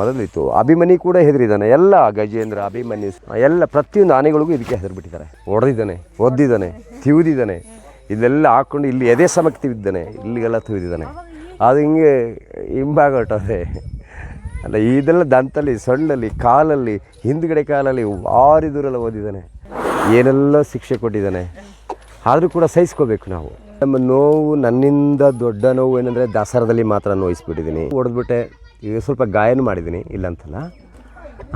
ಮೊದಲಿತ್ತು ಅಭಿಮನಿ ಕೂಡ ಹೆದರಿದ್ದಾನೆ ಎಲ್ಲ ಗಜೇಂದ್ರ, ಅಭಿಮನ್ಯು ಎಲ್ಲ ಪ್ರತಿಯೊಂದು ಆನೆಗಳಿಗೂ ಇದಕ್ಕೆ ಹೆದರ್ಬಿಟ್ಟಿದ್ದಾರೆ. ಹೊಡೆದಿದ್ದಾನೆ ಒದ್ದಿದ್ದಾನೆ, ತಿವಿದಿದ್ದಾನೆ. ಇದೆಲ್ಲ ಹಾಕ್ಕೊಂಡು ಇಲ್ಲಿ ಎದೆ ಸಮಕ್ಕೆ ತಿವಿದ್ದಾನೆ ಇಲ್ಲಿಗೆಲ್ಲ ತಿವಿದಿದ್ದಾನೆ. ಅದು ಹಿಂಗೆ ಹಿಂಭಾಗ ಅಲ್ಲ, ಇದೆಲ್ಲ ದಂತಲ್ಲಿ, ಸೊಳ್ಳಲ್ಲಿ, ಕಾಲಲ್ಲಿ, ಹಿಂದ್ಗಡೆ ಕಾಲಲ್ಲಿ ಭಾರಿ ದೂರೆಲ್ಲ ಓದಿದ್ದಾನೆ. ಏನೆಲ್ಲ ಶಿಕ್ಷೆ ಕೊಟ್ಟಿದ್ದಾನೆ. ಆದರೂ ಕೂಡ ಸಹಿಸ್ಕೋಬೇಕು ನಾವು. ನಮ್ಮ ನೋವು ನನ್ನಿಂದ ದೊಡ್ಡ ನೋವು ಏನಂದರೆ ದಸರಾದಲ್ಲಿ ಮಾತ್ರ ನೋಯಿಸ್ಬಿಟ್ಟಿದ್ದೀನಿ. ಹೊಡೆದ್ಬಿಟ್ಟೆ. ಈಗ ಸ್ವಲ್ಪ ಗಾಯನೂ ಮಾಡಿದ್ದೀನಿ ಇಲ್ಲ ಅಂತಲ್ಲ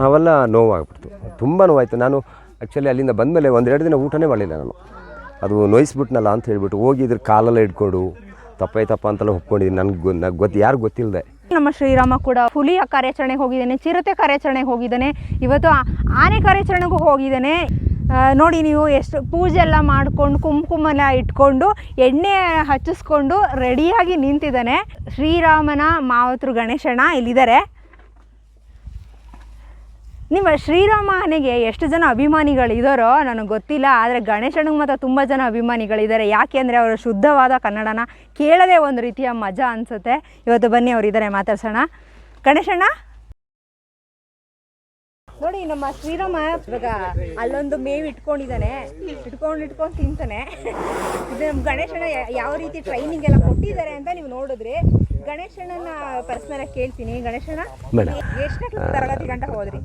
ಅವೆಲ್ಲ ನೋವಾಗ್ಬಿಡ್ತು. ತುಂಬ ನೋವಾಯಿತು. ನಾನು ಆ್ಯಕ್ಚುಲಿ ಅಲ್ಲಿಂದ ಬಂದಮೇಲೆ ಒಂದೆರಡು ದಿನ ಊಟನೇ ಮಾಡಲಿಲ್ಲ ನಾನು. ಅದು ನೋಯಿಸ್ಬಿಟ್ನಲ್ಲ ಅಂತ ಹೇಳಿಬಿಟ್ಟು ಹೋಗಿ ಇದ್ರ ಕಾಲೆಲ್ಲ ಹಿಡ್ಕೊಂಡು ತಪ್ಪಾಯ್ತಪ್ಪ ಅಂತೆಲ್ಲ ಒಪ್ಕೊಂಡಿದ್ದೀನಿ. ನನಗೆ ಗೊತ್ತು ಯಾರು ಗೊತ್ತಿಲ್ಲದೆ. ನಮ್ಮ ಶ್ರೀರಾಮ ಕೂಡ ಹುಲಿಯ ಕಾರ್ಯಾಚರಣೆಗೆ ಹೋಗಿದ್ದಾನೆ, ಚಿರತೆ ಕಾರ್ಯಾಚರಣೆಗೆ ಹೋಗಿದ್ದಾನೆ. ಇವತ್ತು ಆನೆ ಕಾರ್ಯಾಚರಣೆಗೂ ಹೋಗಿದ್ದೇನೆ. ನೋಡಿ ನೀವು ಎಷ್ಟು ಪೂಜೆ ಎಲ್ಲ ಮಾಡ್ಕೊಂಡು ಕುಂಕುಮ ಎಲ್ಲ ಇಟ್ಕೊಂಡು ಎಣ್ಣೆ ಹಚ್ಚಿಸ್ಕೊಂಡು ರೆಡಿಯಾಗಿ ನಿಂತಿದ್ದಾನೆ. ಶ್ರೀರಾಮನ ಮಾವತರು ಗಣೇಶಣ್ಣ ಇಲ್ಲಿದ್ದಾರೆ. ನಿಮ್ಮ ಶ್ರೀರಾಮ ಆನೆಗೆ ಎಷ್ಟು ಜನ ಅಭಿಮಾನಿಗಳಿದಾರೋ ನನಗೆ ಗೊತ್ತಿಲ್ಲ, ಆದರೆ ಗಣೇಶನಿಗೆ ಮಾತ್ರ ತುಂಬ ಜನ ಅಭಿಮಾನಿಗಳಿದ್ದಾರೆ. ಯಾಕೆ ಅಂದರೆ ಅವರ ಶುದ್ಧವಾದ ಕನ್ನಡನ ಕೇಳದೆ ಒಂದು ರೀತಿಯ ಮಜಾ ಅನಿಸುತ್ತೆ. ಇವತ್ತು ಬನ್ನಿ, ಅವರಿದ್ದಾರೆ, ಮಾತಾಡ್ಸೋಣ. ಗಣೇಶಣ್ಣ? ನೋಡಿ ನಮ್ಮ ಶ್ರೀರಾಮ ಇವಾಗ ಅಲ್ಲೊಂದು ಮೇವ್ ಇಟ್ಕೊಂಡಿದ್ದಾನೆ. ಇಟ್ಕೊಂಡು ಇಟ್ಕೊಂಡು ತಿಂತಾನೆ. ಇದು ನಮ್ಮ ಗಣೇಶನ ಯಾವ ರೀತಿ ಟ್ರೈನಿಂಗ್ ಎಲ್ಲ ಕೊಟ್ಟಿದ್ದಾರೆ ಅಂತ ನೀವು ನೋಡಿದ್ರಿ ಗಣೇಶಣ್ಣನ ಪರ್ಸನಲ್ ಆಗಿ ಕೇಳ್ತೀನಿ. ಗಣೇಶಣ್ಣ. ಎಷ್ಟನೇ ತರಗತಿ ಗಂಟ ಹೋದ್ರಿ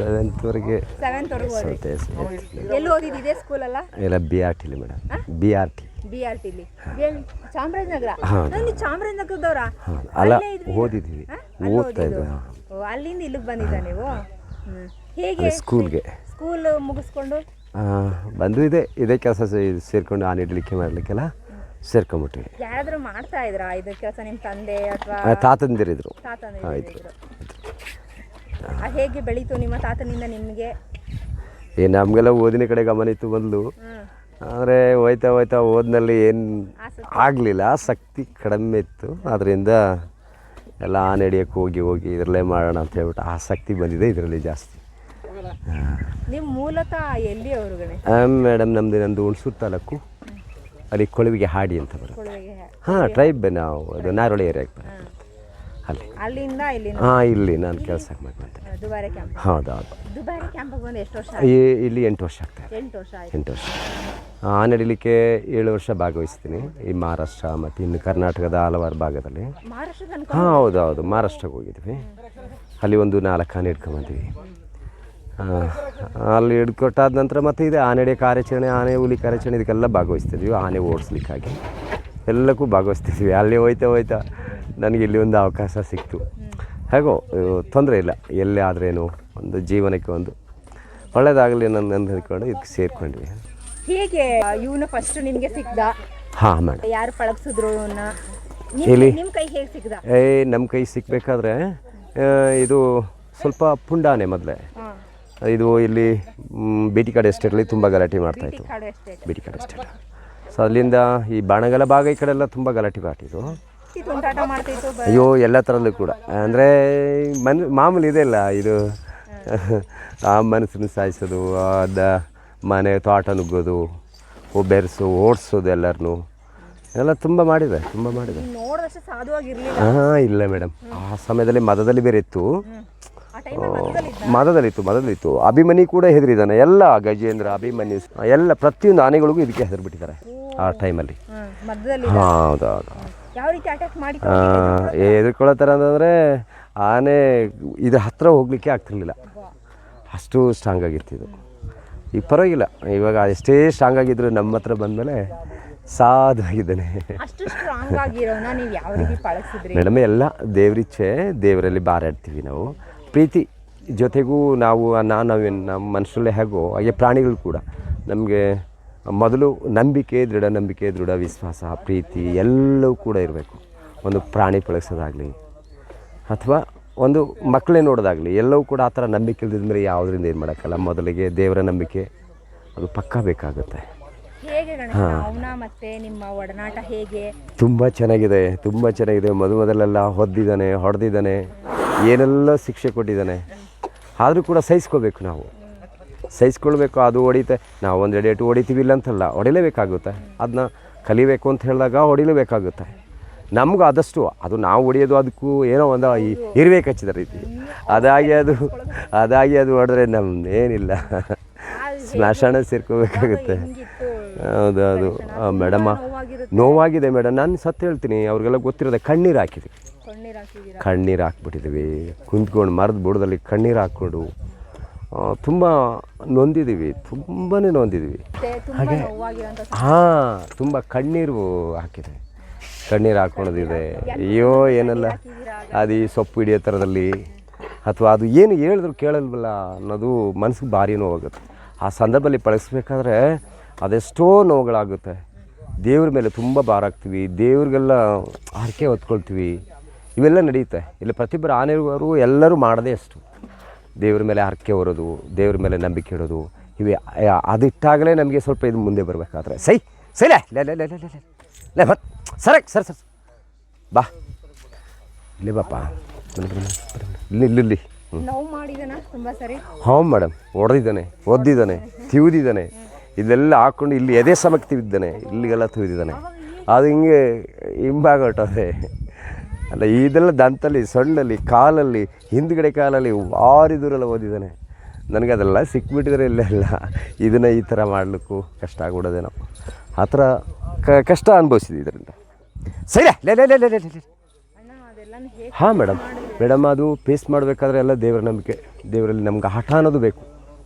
ಸೆವೆಂತ್ವರೆಗೆ ಸೆವೆಂತ್ ವರೆಗೆ ಹೋದ್ರಿ ಎಲ್ಲಿ ಓದಿದ್ದು ಇದೇ ಸ್ಕೂಲ್ ಎಲ್ಲ B R ಟಿಲಿ madam. B R T B R ಟಿಲಿ Chamarajanagar? ನಾನು ಚಾಮರಾಜನಗರದವ್ರಾ? ಅಲ್ಲ ಅಲ್ಲೇ? ಓದಿದ್ದೀವಿ? ಅಲ್ಲಿ ಓದ್ತಾ ಇದ್ದೆ ಅಲ್ಲಿಂದ ಇಲ್ಲಿಗೆ ಬಂದಿದ್ದ ನೀವು. ಹೇಗೆ ಸ್ಕೂಲ್ಗೆ. ಸ್ಕೂಲ್ ಮುಗಿಸ್ಕೊಂಡು? ಬಂದು ಇದೆ ಇದೇ ಕೆಲಸ ಸೇರ್ಕೊಂಡು ಆನೆ ಇಡ್ಲಿಕ್ಕೆ ಮಾಡಲಿಕ್ಕೆಲ್ಲ ಸೇರ್ಕೊಂಬಿಟ್ವಿ. ಯಾರಾದ್ರೂ ಮಾಡ್ತಾ ಇದ್ರಾ? ಇದು ಕೆಲಸ ನಿಮ್ಮ ತಂದೆ ಅಥವಾ ತಾತಂದಿರಿದ್ರು. ತಾತಂದಿರು ಆಯ್ತು. ಹೇಗೆ ಬೆಳೀತು ನಿಮ್ಮ ತಾತನಿಂದ ನಿಮಗೆ? ಏ ನಮಗೆಲ್ಲ ಓದಿನ ಕಡೆ ಗಮನ ಇತ್ತು ಮೊದಲು. ಹ್ಮ್. ಆದರೆ ಹೋಯ್ತಾ ಹೋಯ್ತಾ ಓದಿನಲ್ಲಿ ಏನು. ಆಗಲಿಲ್ಲ ಆಸಕ್ತಿ ಕಡಿಮೆ ಇತ್ತು. ಅದರಿಂದ ಎಲ್ಲ ಆನೆ ಹಿಡಿಯೋಕ್ಕೆ ಹೋಗಿ ಹೋಗಿ ಇದರಲ್ಲೇ ಮಾಡೋಣ ಅಂತ ಹೇಳ್ಬಿಟ್ಟು ಆಸಕ್ತಿ ಬಂದಿದೆ ಇದರಲ್ಲಿ ಜಾಸ್ತಿ. ಮೂಲತಃ ಎಲ್ಲಿ ಗಣೇಶ್? ಮೇಡಮ್ ನಮ್ಮದು ನಂದು ಹುಣಸೂರು ತಾಲೂಕು. ಅಲ್ಲಿ ಕೊಳವಿಗೆ ಹಾಡಿ ಅಂತ ಬರುತ್ತೆ. ಹಾಂ ಟ್ರೈಬ್ ನಾವು ಅದು ನಾರೋಳಿ ಏರಿಯಾಗೆ ಬರುತ್ತೆ. ಅಲ್ಲಿ. ಅಲ್ಲಿಂದ ಇಲ್ಲಿ ಹಾಂ ಇಲ್ಲಿ ನಾನು ಕೆಲಸಕ್ಕೆ ಬಂದೆ ದುಬಾರಿ ಕ್ಯಾಂಪ್ ಹೌದೌದು. ದುಬಾರಿ ಕ್ಯಾಂಪಿಗೆ ಬಂದು ಎಷ್ಟು ವರ್ಷ ಈ ಇಲ್ಲಿ ಎಂಟು ವರ್ಷ ಆಗ್ತಾ ಎಂಟು ವರ್ಷ ಆಯ್ತು. ಎಂಟು ವರ್ಷ. ಆ ನಡಿಲಿಕ್ಕೆ ಏಳು ವರ್ಷ ಭಾಗವಹಿಸ್ತೀನಿ. ಈ ಮಹಾರಾಷ್ಟ್ರ ಮತ್ತು ಇನ್ನು ಕರ್ನಾಟಕದ ಹಲವಾರು ಭಾಗದಲ್ಲಿ. ಮಹಾರಾಷ್ಟ್ರ ತನಕ ಹಾಂ ಹೌದು ಹೌದು ಮಹಾರಾಷ್ಟ್ರಕ್ಕೆ ಹೋಗಿದ್ವಿ. ಅಲ್ಲಿ ಒಂದು ನಾಲ್ಕು ಆನೆ ಹಿಡ್ಕೊಂಬಂದ್ವಿ ಅಲ್ಲಿ ಹಿಡ್ಕೊಟ್ಟಾದ ನಂತರ ಮತ್ತೆ ಇದೆ ಆನೆಡೆ ಕಾರ್ಯಾಚರಣೆ ಆನೆ ಹುಲಿ ಕಾರ್ಯಾಚರಣೆ ಇದಕ್ಕೆಲ್ಲ ಭಾಗವಹಿಸ್ತಿದ್ವಿ. ಆನೆ ಓಡಿಸ್ಲಿಕ್ಕಾಗಿ. ಎಲ್ಲಕ್ಕೂ ಭಾಗವಹಿಸ್ತಿದ್ವಿ. ಅಲ್ಲಿ ಹೋಯ್ತಾ ಹೋಯ್ತಾ ನನಗೆ ಇಲ್ಲಿ ಒಂದು ಅವಕಾಶ ಸಿಕ್ತು ಹೇಗೋ ತೊಂದರೆ ಇಲ್ಲ. ಎಲ್ಲಿ ಆದ್ರೇನು ಒಂದು ಜೀವನಕ್ಕೆ ಒಂದು ಒಳ್ಳೇದಾಗಲಿ ನನ್ನ ಅಂದ್ಕೊಂಡು ಇದಕ್ಕೆ ಸೇರಿಕೊಂಡ್ವಿ. ಹೇಗೆ ಇವನು ಫಸ್ಟ್ ನಿಮಗೆ ಸಿಕ್ದ? ಹಾಂ ಮೇಡಮ್ ಯಾರು ಪಳಗಿಸಿದ್ರು ಇಲ್ಲಿ ನಿಮ್ಮ ಕೈ ಹೇಗೆ ಸಿಕ್ದ? ಏ ನಮ್ಮ ಕೈ ಸಿಕ್ಕಬೇಕಾದ್ರೆ ಇದು ಸ್ವಲ್ಪ ಪುಂಡಾನೆ ಮೊದಲೇ. ಇದು ಇಲ್ಲಿ ಬಿಟಿ ಕಾಡು ಎಸ್ಟೇಟಲ್ಲಿ ತುಂಬ ಗಲಾಟೆ ಮಾಡ್ತಾಯಿತ್ತು ಕಾಡು ಕಡೆ ಎಸ್ಟೇಟ್. ಸೊ ಅಲ್ಲಿಂದ ಈ ಬಾಣಗಲ ಭಾಗ ಈ ಕಡೆ ಎಲ್ಲ ತುಂಬ ಗಲಾಟೆ ಮಾಡ್ತಿತ್ತು. ತುಂಟಾಟ ಮಾಡ್ತಿತ್ತು ಬ- ಅಯ್ಯೋ ಎಲ್ಲ ಥರಲ್ಲೂ ಕೂಡ. ಅಂದರೆ ಮನ್ ಮಾಮೂಲಿ ಇದೆಲ್ಲ ಇದು. ಆ ಮನಸ್ಸನ್ನು ಸಾಯಿಸೋದು ಅದ ಮನೆ ತೋಟ ನುಗ್ಗೋದು ಬೆರೆಸು ಓಡಿಸೋದು ಎಲ್ಲರನ್ನು ಎಲ್ಲ ತುಂಬ ಮಾಡಿದೆ ತುಂಬ ಮಾಡಿದೆ. ಹಾಂ ಇಲ್ಲ ಮೇಡಮ್ ಆ ಸಮಯದಲ್ಲಿ ಮದದಲ್ಲಿ ಬೇರೆ ಇತ್ತು. ಆ ಟೈಮಲ್ಲಿ ಮಧ್ಯದಲ್ಲಿ ಮದದಲ್ಲಿತ್ತು ಮದದಲ್ಲಿತ್ತು. ಅಭಿಮನಿ ಕೂಡ ಹೆದರಿದ್ದಾನೆ ಎಲ್ಲ ಗಜೇಂದ್ರ ಅಭಿಮನಿ ಎಲ್ಲ ಪ್ರತಿಯೊಂದು ಆನೆಗಳಿಗೂ ಇದಕ್ಕೆ ಹೆದರ್ಬಿಟ್ಟಿದ್ದಾರೆ. ಆ ಟೈಮಲ್ಲಿ ಹಾಂ ಹೌದು ಯಾವ ರೀತಿ ಅಟ್ಯಾಕ್ ಮಾಡಿ ಹೆದರ್ಕೊಳ್ಳೋ ಥರ ಅಂತಂದರೆ ಆನೆ ಇದ್ರ ಹತ್ರ ಹೋಗಲಿಕ್ಕೆ ಆಗ್ತಿರ್ಲಿಲ್ಲ. ಅಷ್ಟು ಸ್ಟ್ರಾಂಗ್ ಆಗಿರ್ತಿದ್ದು ಈಗ ಪರವಾಗಿಲ್ಲ ಇವಾಗ ಎಷ್ಟೇ ಸ್ಟ್ರಾಂಗ್ ಆಗಿದ್ರು ನಮ್ಮ ಹತ್ರ ಬಂದಮೇಲೆ ಸಾಧಾಗಿದ್ದಾನೆ ಮೇಡಮ್ ಎಲ್ಲ ದೇವ್ರಿಚ್ಛೆ ದೇವರಲ್ಲಿ ಬಾರಾಡ್ತೀವಿ ನಾವು. ಪ್ರೀತಿ ಜೊತೆಗೂ ನಾವು ನಾನು ನಮ್ಮ ಮನುಷ್ಯರಲ್ಲೇ ಹೇಗೋ ಹಾಗೆ ಪ್ರಾಣಿಗಳು ಕೂಡ ನಮಗೆ ಮೊದಲು ನಂಬಿಕೆ ದೃಢ ನಂಬಿಕೆ ದೃಢ ವಿಶ್ವಾಸ ಪ್ರೀತಿ ಎಲ್ಲವೂ ಕೂಡ ಇರಬೇಕು. ಒಂದು ಪ್ರಾಣಿ ಪಳಗಿಸೋದಾಗಲಿ ಅಥವಾ ಒಂದು ಮಕ್ಕಳೇ ನೋಡೋದಾಗಲಿ ಎಲ್ಲವೂ ಕೂಡ ಆ ಥರ ನಂಬಿಕೆ ಇಲ್ಲದಿದ್ರೆ ಯಾವುದರಿಂದ ಏನು ಮಾಡೋಕ್ಕಲ್ಲ? ಮೊದಲಿಗೆ ದೇವರ ನಂಬಿಕೆ ಅದು ಪಕ್ಕಾ ಬೇಕಾಗುತ್ತೆ. ಹೇಗೆ ಗಣೇಶ ಅವನ ಮತ್ತೆ ನಿಮ್ಮ ಒಡನಾಟ ಹೇಗೆ? ತುಂಬ ಚೆನ್ನಾಗಿದೆ ತುಂಬ ಚೆನ್ನಾಗಿದೆ. ಮೊದಲು ಮೊದಲೆಲ್ಲ ಹೊದ್ದಿದ್ದಾನೆ ಹೊಡೆದಿದ್ದಾನೆ ಏನೆಲ್ಲ ಶಿಕ್ಷೆ ಕೊಟ್ಟಿದ್ದಾನೆ. ಆದರೂ ಕೂಡ ಸಹಿಸ್ಕೋಬೇಕು ನಾವು. ಸಹಿಸ್ಕೊಳ್ಬೇಕು ಅದು ಹೊಡಿತೆ ನಾವು ಒಂದು ಎರಡು ಏಟು ಹೊಡಿತೀವಿ ಇಲ್ಲ ಅಂತಲ್ಲ ಹೊಡಿಲೇಬೇಕಾಗುತ್ತೆ. ಅದನ್ನ ಕಲಿಬೇಕು ಅಂತ ಹೇಳಿದಾಗ ಹೊಡಿಲೇಬೇಕಾಗುತ್ತೆ. ನಮ್ಗೆ ಆದಷ್ಟು ಅದು ನಾವು ಹೊಡಿಯೋದು ಅದಕ್ಕೂ ಏನೋ ಒಂದು ಈ ಹಚ್ಚಿದ ಕಚ್ಚಿದ ರೀತಿ. ಅದಾಗಿ ಅದು ಅದಾಗಿ ಅದು ಹೊಡೆದ್ರೆ ನಮ್ದು ಏನಿಲ್ಲ. ಸ್ಮಶಾನ ಸೇರ್ಕೋಬೇಕಾಗುತ್ತೆ. ಹೌದು ಅದು. ಮೇಡಮ್ಮ ನೋವಾಗಿದೆ ಮೇಡಮ್ ನಾನು ಸತ್ತು ಹೇಳ್ತೀನಿ ಅವ್ರಿಗೆಲ್ಲ ಗೊತ್ತಿರೋದೆ ಕಣ್ಣೀರು ಹಾಕಿದ್ವಿ ಕಣ್ಣೀರು ಹಾಕ್ಬಿಟ್ಟಿದ್ವಿ ಕುಂತ್ಕೊಂಡು ಮರದ ಬುಡದಲ್ಲಿ ಕಣ್ಣೀರು ಹಾಕ್ಕೊಂಡು. ತುಂಬ ನೊಂದಿದ್ದೀವಿ ತುಂಬಾ ನೊಂದಿದ್ದೀವಿ. ಹಾಗೆ? ಹಾಂ ತುಂಬ ಕಣ್ಣೀರು ಹಾಕಿದೆ. ಕಣ್ಣೀರು ಹಾಕ್ಕೊಳೋದಿದೆ. ಅಯ್ಯೋ ಏನಲ್ಲ? ಅದು ಈ ಸೊಪ್ಪು ಹಿಡಿಯೋ ಥರದಲ್ಲಿ. ಅಥವಾ ಅದು ಏನು ಹೇಳಿದ್ರು ಕೇಳಲ್ವಲ್ಲ ಅನ್ನೋದು ಮನಸ್ಸಿಗೆ ಭಾರಿ ನೋವಾಗುತ್ತೆ. ಆ ಸಂದರ್ಭದಲ್ಲಿ ಪಳಗಿಸ್ಬೇಕಾದ್ರೆ ಅದೆಷ್ಟೋ ನೋವುಗಳಾಗುತ್ತೆ. ದೇವ್ರ ಮೇಲೆ ತುಂಬ ಭಾರ ಆಗ್ತೀವಿ ದೇವ್ರಿಗೆಲ್ಲ ಹರಕೆ ಹೊತ್ಕೊಳ್ತೀವಿ. ಇವೆಲ್ಲ ನಡೆಯುತ್ತೆ. ಇಲ್ಲಿ ಪ್ರತಿಯೊಬ್ಬರು ಆನೆಯವರು ಎಲ್ಲರೂ ಮಾಡದೇ ಅಷ್ಟು. ದೇವ್ರ ಮೇಲೆ ಹರಕೆ ಹೊರೋದು ದೇವ್ರ ಮೇಲೆ ನಂಬಿಕೆ ಇಡೋದು ಇವೆ ಅದಿಟ್ಟಾಗಲೇ ನಮಗೆ ಸ್ವಲ್ಪ ಇದು ಮುಂದೆ ಬರಬೇಕಾದ್ರೆ. ಸೈ ಸೈಲೆ ಲೇ ಲೇ ಲೇ ಲೇ ಲೇ ಲೇ ಲೇ ಬತ್ ಸರಕ್ ಸರ್ ಸರ್ ಬಾ. ಇಲ್ಲಿ ಬನ್ನಿ. ಇಲ್ಲಿ ಇಲ್ಲಿ ಹಾಂ ಮೇಡಮ್. ಹೊಡೆದಿದ್ದಾನೆ ಒದ್ದಿದ್ದಾನೆ ತಿವಿದಿದ್ದಾನೆ. ಇದೆಲ್ಲ ಹಾಕ್ಕೊಂಡು ಇಲ್ಲಿ ಎದೆ ಸಮಕ್ಕೆ ತಿವಿದ್ದಾನೆ ಇಲ್ಲಿಗೆಲ್ಲ ತಿವಿದಿದ್ದಾನೆ. ಅದು ಹಿಂಗೆ ಹಿಂಭಾಗಟ್ಟದೆ ಅಲ್ಲ ಇದೆಲ್ಲ ದಂತಲ್ಲಿ, ಸೊಳ್ಳಲ್ಲಿ, ಕಾಲಲ್ಲಿ, ಹಿಂದ್ಗಡೆ ಕಾಲಲ್ಲಿ ಭಾರಿ ದೂರೆಲ್ಲ ಓದಿದ್ದಾನೆ. ನನಗೆ ಅದೆಲ್ಲ ಸಿಕ್ಬಿಟ್ಟಿದ್ರೆ ಇಲ್ಲೆಲ್ಲ ಇದನ್ನು ಈ ಥರ ಮಾಡಲಿಕ್ಕೂ ಕಷ್ಟ ಆಗ್ಬಿಡೋದೇನೋ ಆ ಥರ ಕಷ್ಟ ಅನುಭವಿಸಿದೆ ಇದರಿಂದ. ಸರಿ ಹಾಂ, ಮೇಡಮ್. ಮೇಡಮ್, ಅದು ಪೇಸ್ಟ್ ಮಾಡಬೇಕಾದ್ರೆ ಎಲ್ಲ ದೇವರ ನಂಬಿಕೆ. ದೇವರಲ್ಲಿ ನಮ್ಗೆ ಹಠ ಅನ್ನೋದು ಬೇಕು.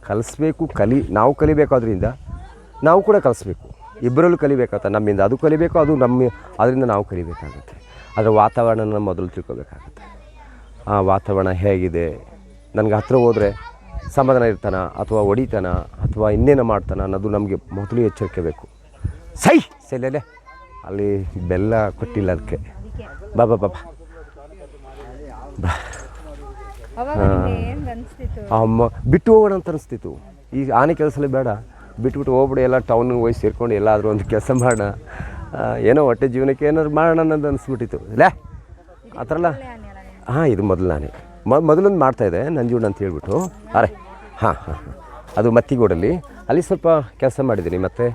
ಕಲಿಸ್ಬೇಕು, ಕಲಿ, ನಾವು ಕಲಿಬೇಕು ಅದರಿಂದ ನಾವು ಕೂಡ ಕಲಿಸ್ಬೇಕು. ಇಬ್ಬರಲ್ಲೂ ಕಲಿಬೇಕಾಗುತ್ತೆ ನಮ್ಮಿಂದ ಅದು ಕಲಿಬೇಕು, ಅದು ನಮ್ಮ, ಅದರಿಂದ ನಾವು ಕಲಿಬೇಕಾಗುತ್ತೆ. ಅದರ ವಾತಾವರಣನ ಮೊದಲು ತಿಳ್ಕೊಬೇಕಾಗುತ್ತೆ. ಆ ವಾತಾವರಣ ಹೇಗಿದೆ? ನನಗೆ ಹತ್ರ ಹೋದರೆ ಸಮಾಧಾನ ಇರ್ತಾನ ಅಥವಾ ಹೊಡಿತಾನ ಅಥವಾ ಇನ್ನೇನು ಮಾಡ್ತಾನ ಅನ್ನೋದು ನಮಗೆ ಮೊದಲು ಎಚ್ಚರಿಕೆ ಬೇಕು. ಸೈ ಸೈಲೇ ಅಲ್ಲಿ ಬೆಲ್ಲ ಕೊಟ್ಟಿಲ್ಲ ಅದಕ್ಕೆ ಬಾ ಬಾ ಬಾ ಬಾ. ಅವಾಗ ನಿಮ್ಗೆ ಏನ್ ಅನ್ಸ್ತಿತ್ತು? ಅಮ್ಮ ಬಿಟ್ಟು ಹೋಗೋಣ ಅಂತ ಅನಿಸ್ತಿತ್ತು. ಈ ಆನೆ ಕೆಲಸಲೇ ಬೇಡ. ಬಿಟ್ಬಿಟ್ಟು ಹೋಗ್ಬಿಡಿ ಎಲ್ಲ ಟೌನಿಗೆ ಹೋಗಿ ಸೇರ್ಕೊಂಡು ಎಲ್ಲಾದರೂ ಒಂದು ಕೆಲಸ ಮಾಡೋಣ ಏನೋ ಹೊಟ್ಟೆ ಜೀವನಕ್ಕೆ ಏನಾದ್ರು ಮಾಡೋಣ ಅನ್ನೋದು ಅನಿಸ್ಬಿಟ್ಟಿತ್ತು. ಲೇ, ಆ ಥರ ಎಲ್ಲ ಹಾಂ, ಇದು ಮೊದಲು ನಾನೇ. ಮೊದಲೊಂದು ಮಾಡ್ತಾಯಿದ್ದೆ ನಂಜುಂಡ ಅಂತ ಹೇಳ್ಬಿಟ್ಟು. ಅರೆ, ಹಾಂ ಹಾಂ ಅದು ಮತ್ತಿಗೋಡಲ್ಲಿ. ಅಲ್ಲಿ ಸ್ವಲ್ಪ ಕೆಲಸ ಮಾಡಿದ್ದೀನಿ, ಮತ್ತು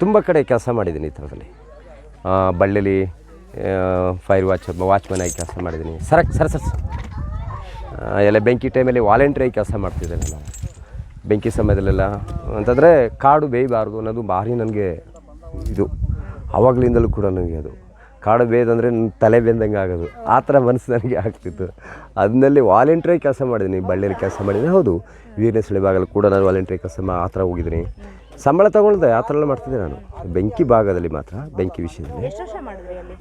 ತುಂಬ ಕಡೆ ಕೆಲಸ ಮಾಡಿದ್ದೀನಿ ಈ ಥರದಲ್ಲಿ. ಬಳ್ಳಿಲಿ ಫೈರ್ ವಾಚ್ ವಾಚ್ಮನ್ ಆಗಿ ಕೆಲಸ ಮಾಡಿದ್ದೀನಿ. ಸರಕ್ ಸರ್ ಸರ್ ಎಲ್ಲ ಬೆಂಕಿ ಟೈಮಲ್ಲಿ ವಾಲಂಟ್ರಿ ಕೆಲಸ ಮಾಡ್ತಿದ್ದೆ ನಾನು. ಬೆಂಕಿ ಸಮಯದಲ್ಲೆಲ್ಲ. ಅಂತಂದರೆ ಕಾಡು ಬೇಯಬಾರ್ದು ಅನ್ನೋದು ಭಾರಿ ನನಗೆ ಇದು. ಆವಾಗಲಿಂದಲೂ ಕೂಡ ನನಗೆ ಅದು. ಕಾಡು ಬೇದಂದರೆ ನನ್ನ ತಲೆ ಬೆಂದಂಗೆ ಆಗೋದು. ಆ ಥರ ಮನಸ್ಸು ನನಗೆ ಆಗ್ತಿತ್ತು. ಅದನ್ನಲ್ಲಿ ವಾಲಂಟ್ರಿ ಕೆಲಸ ಮಾಡಿದ್ದೀನಿ. ಬಳ್ಳಿಯಲ್ಲಿ ಕೆಲಸ ಮಾಡಿದ್ದೀನಿ. ಹೌದು ವೀರ್ನೆಸ್ ಬಾಗಲು ಕೂಡ ನಾನು ವಾಲಂಟ್ರಿ ಕೆಲಸ ಮಾ ಆ ಥರ ಹೋಗಿದ್ದೀನಿ. ಸಂಬಳ ತಗೊಳ್ದೆ ಆ ಥರ ಎಲ್ಲ ಮಾಡ್ತಿದ್ದೆ ನಾನು. ಬೆಂಕಿ ಭಾಗದಲ್ಲಿ ಮಾತ್ರ ಬೆಂಕಿ ವಿಷಯದಲ್ಲಿ.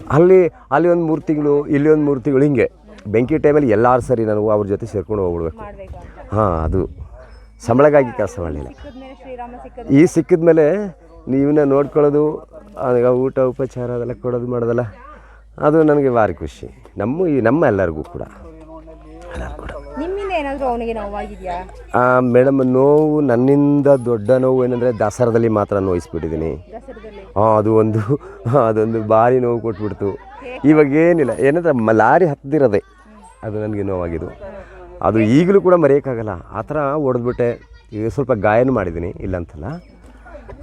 ಅಲ್ಲಿ? ಅಲ್ಲಿ ಒಂದು ಮೂರು ತಿಂಗಳು ಇಲ್ಲಿ ಒಂದು ಮೂರು ತಿಂಗಳು ಹಿಂಗೆ. ಬೆಂಕಿ ಟೈಮಲ್ಲಿ ಎಲ್ಲರೂ ಸರಿ ನಾನು ಅವ್ರ ಜೊತೆ ಸೇರ್ಕೊಂಡು ಹೋಗ್ಬಿಡ್ಬೇಕು. ಹಾಂ ಅದು. ಸಂಬಳಗಾಗಿ ಕೆಲಸ ಮಾಡಲಿಲ್ಲ. ಈ ಸಿಕ್ಕಿದ ಮೇಲೆ ನೀವನ್ನ ನೋಡ್ಕೊಳ್ಳೋದು ಆಗ ಊಟ ಉಪಚಾರ ಅದೆಲ್ಲ ಕೊಡೋದು ಮಾಡೋದಲ್ಲ. ಅದು ನನಗೆ ಭಾರಿ ಖುಷಿ. ನಮ್ಮ ಈ ನಮ್ಮ ಎಲ್ಲರಿಗೂ ಕೂಡ. ಎಲ್ಲರಿಗೂ ಅವನಿಗೆ ಮೇಡಮ್ ನೋವು ನನ್ನಿಂದ ದೊಡ್ಡ ನೋವು ಏನಂದರೆ ದಸರಾದಲ್ಲಿ ಮಾತ್ರ ನೋಯಿಸ್ಬಿಟ್ಟಿದ್ದೀನಿ. ಹಾಂ ಅದು ಒಂದು ಅದೊಂದು ಭಾರಿ ನೋವು ಕೊಟ್ಬಿಡ್ತು. ಇವಾಗ ಏನಿಲ್ಲ. ಏನಂದ್ರೆ ಲಾರಿ ಹತ್ತಿರದೆ ಅದು ನನಗೆ ನೋವಾಗಿದ್ದು. ಅದು ಈಗಲೂ ಕೂಡ ಮರೆಯೋಕ್ಕಾಗಲ್ಲ. ಆ ಥರ ಹೊಡೆದ್ಬಿಟ್ಟೆ ಈಗ ಸ್ವಲ್ಪ ಗಾಯನೂ ಮಾಡಿದ್ದೀನಿ. ಇಲ್ಲ ಅಂತಲ್ಲ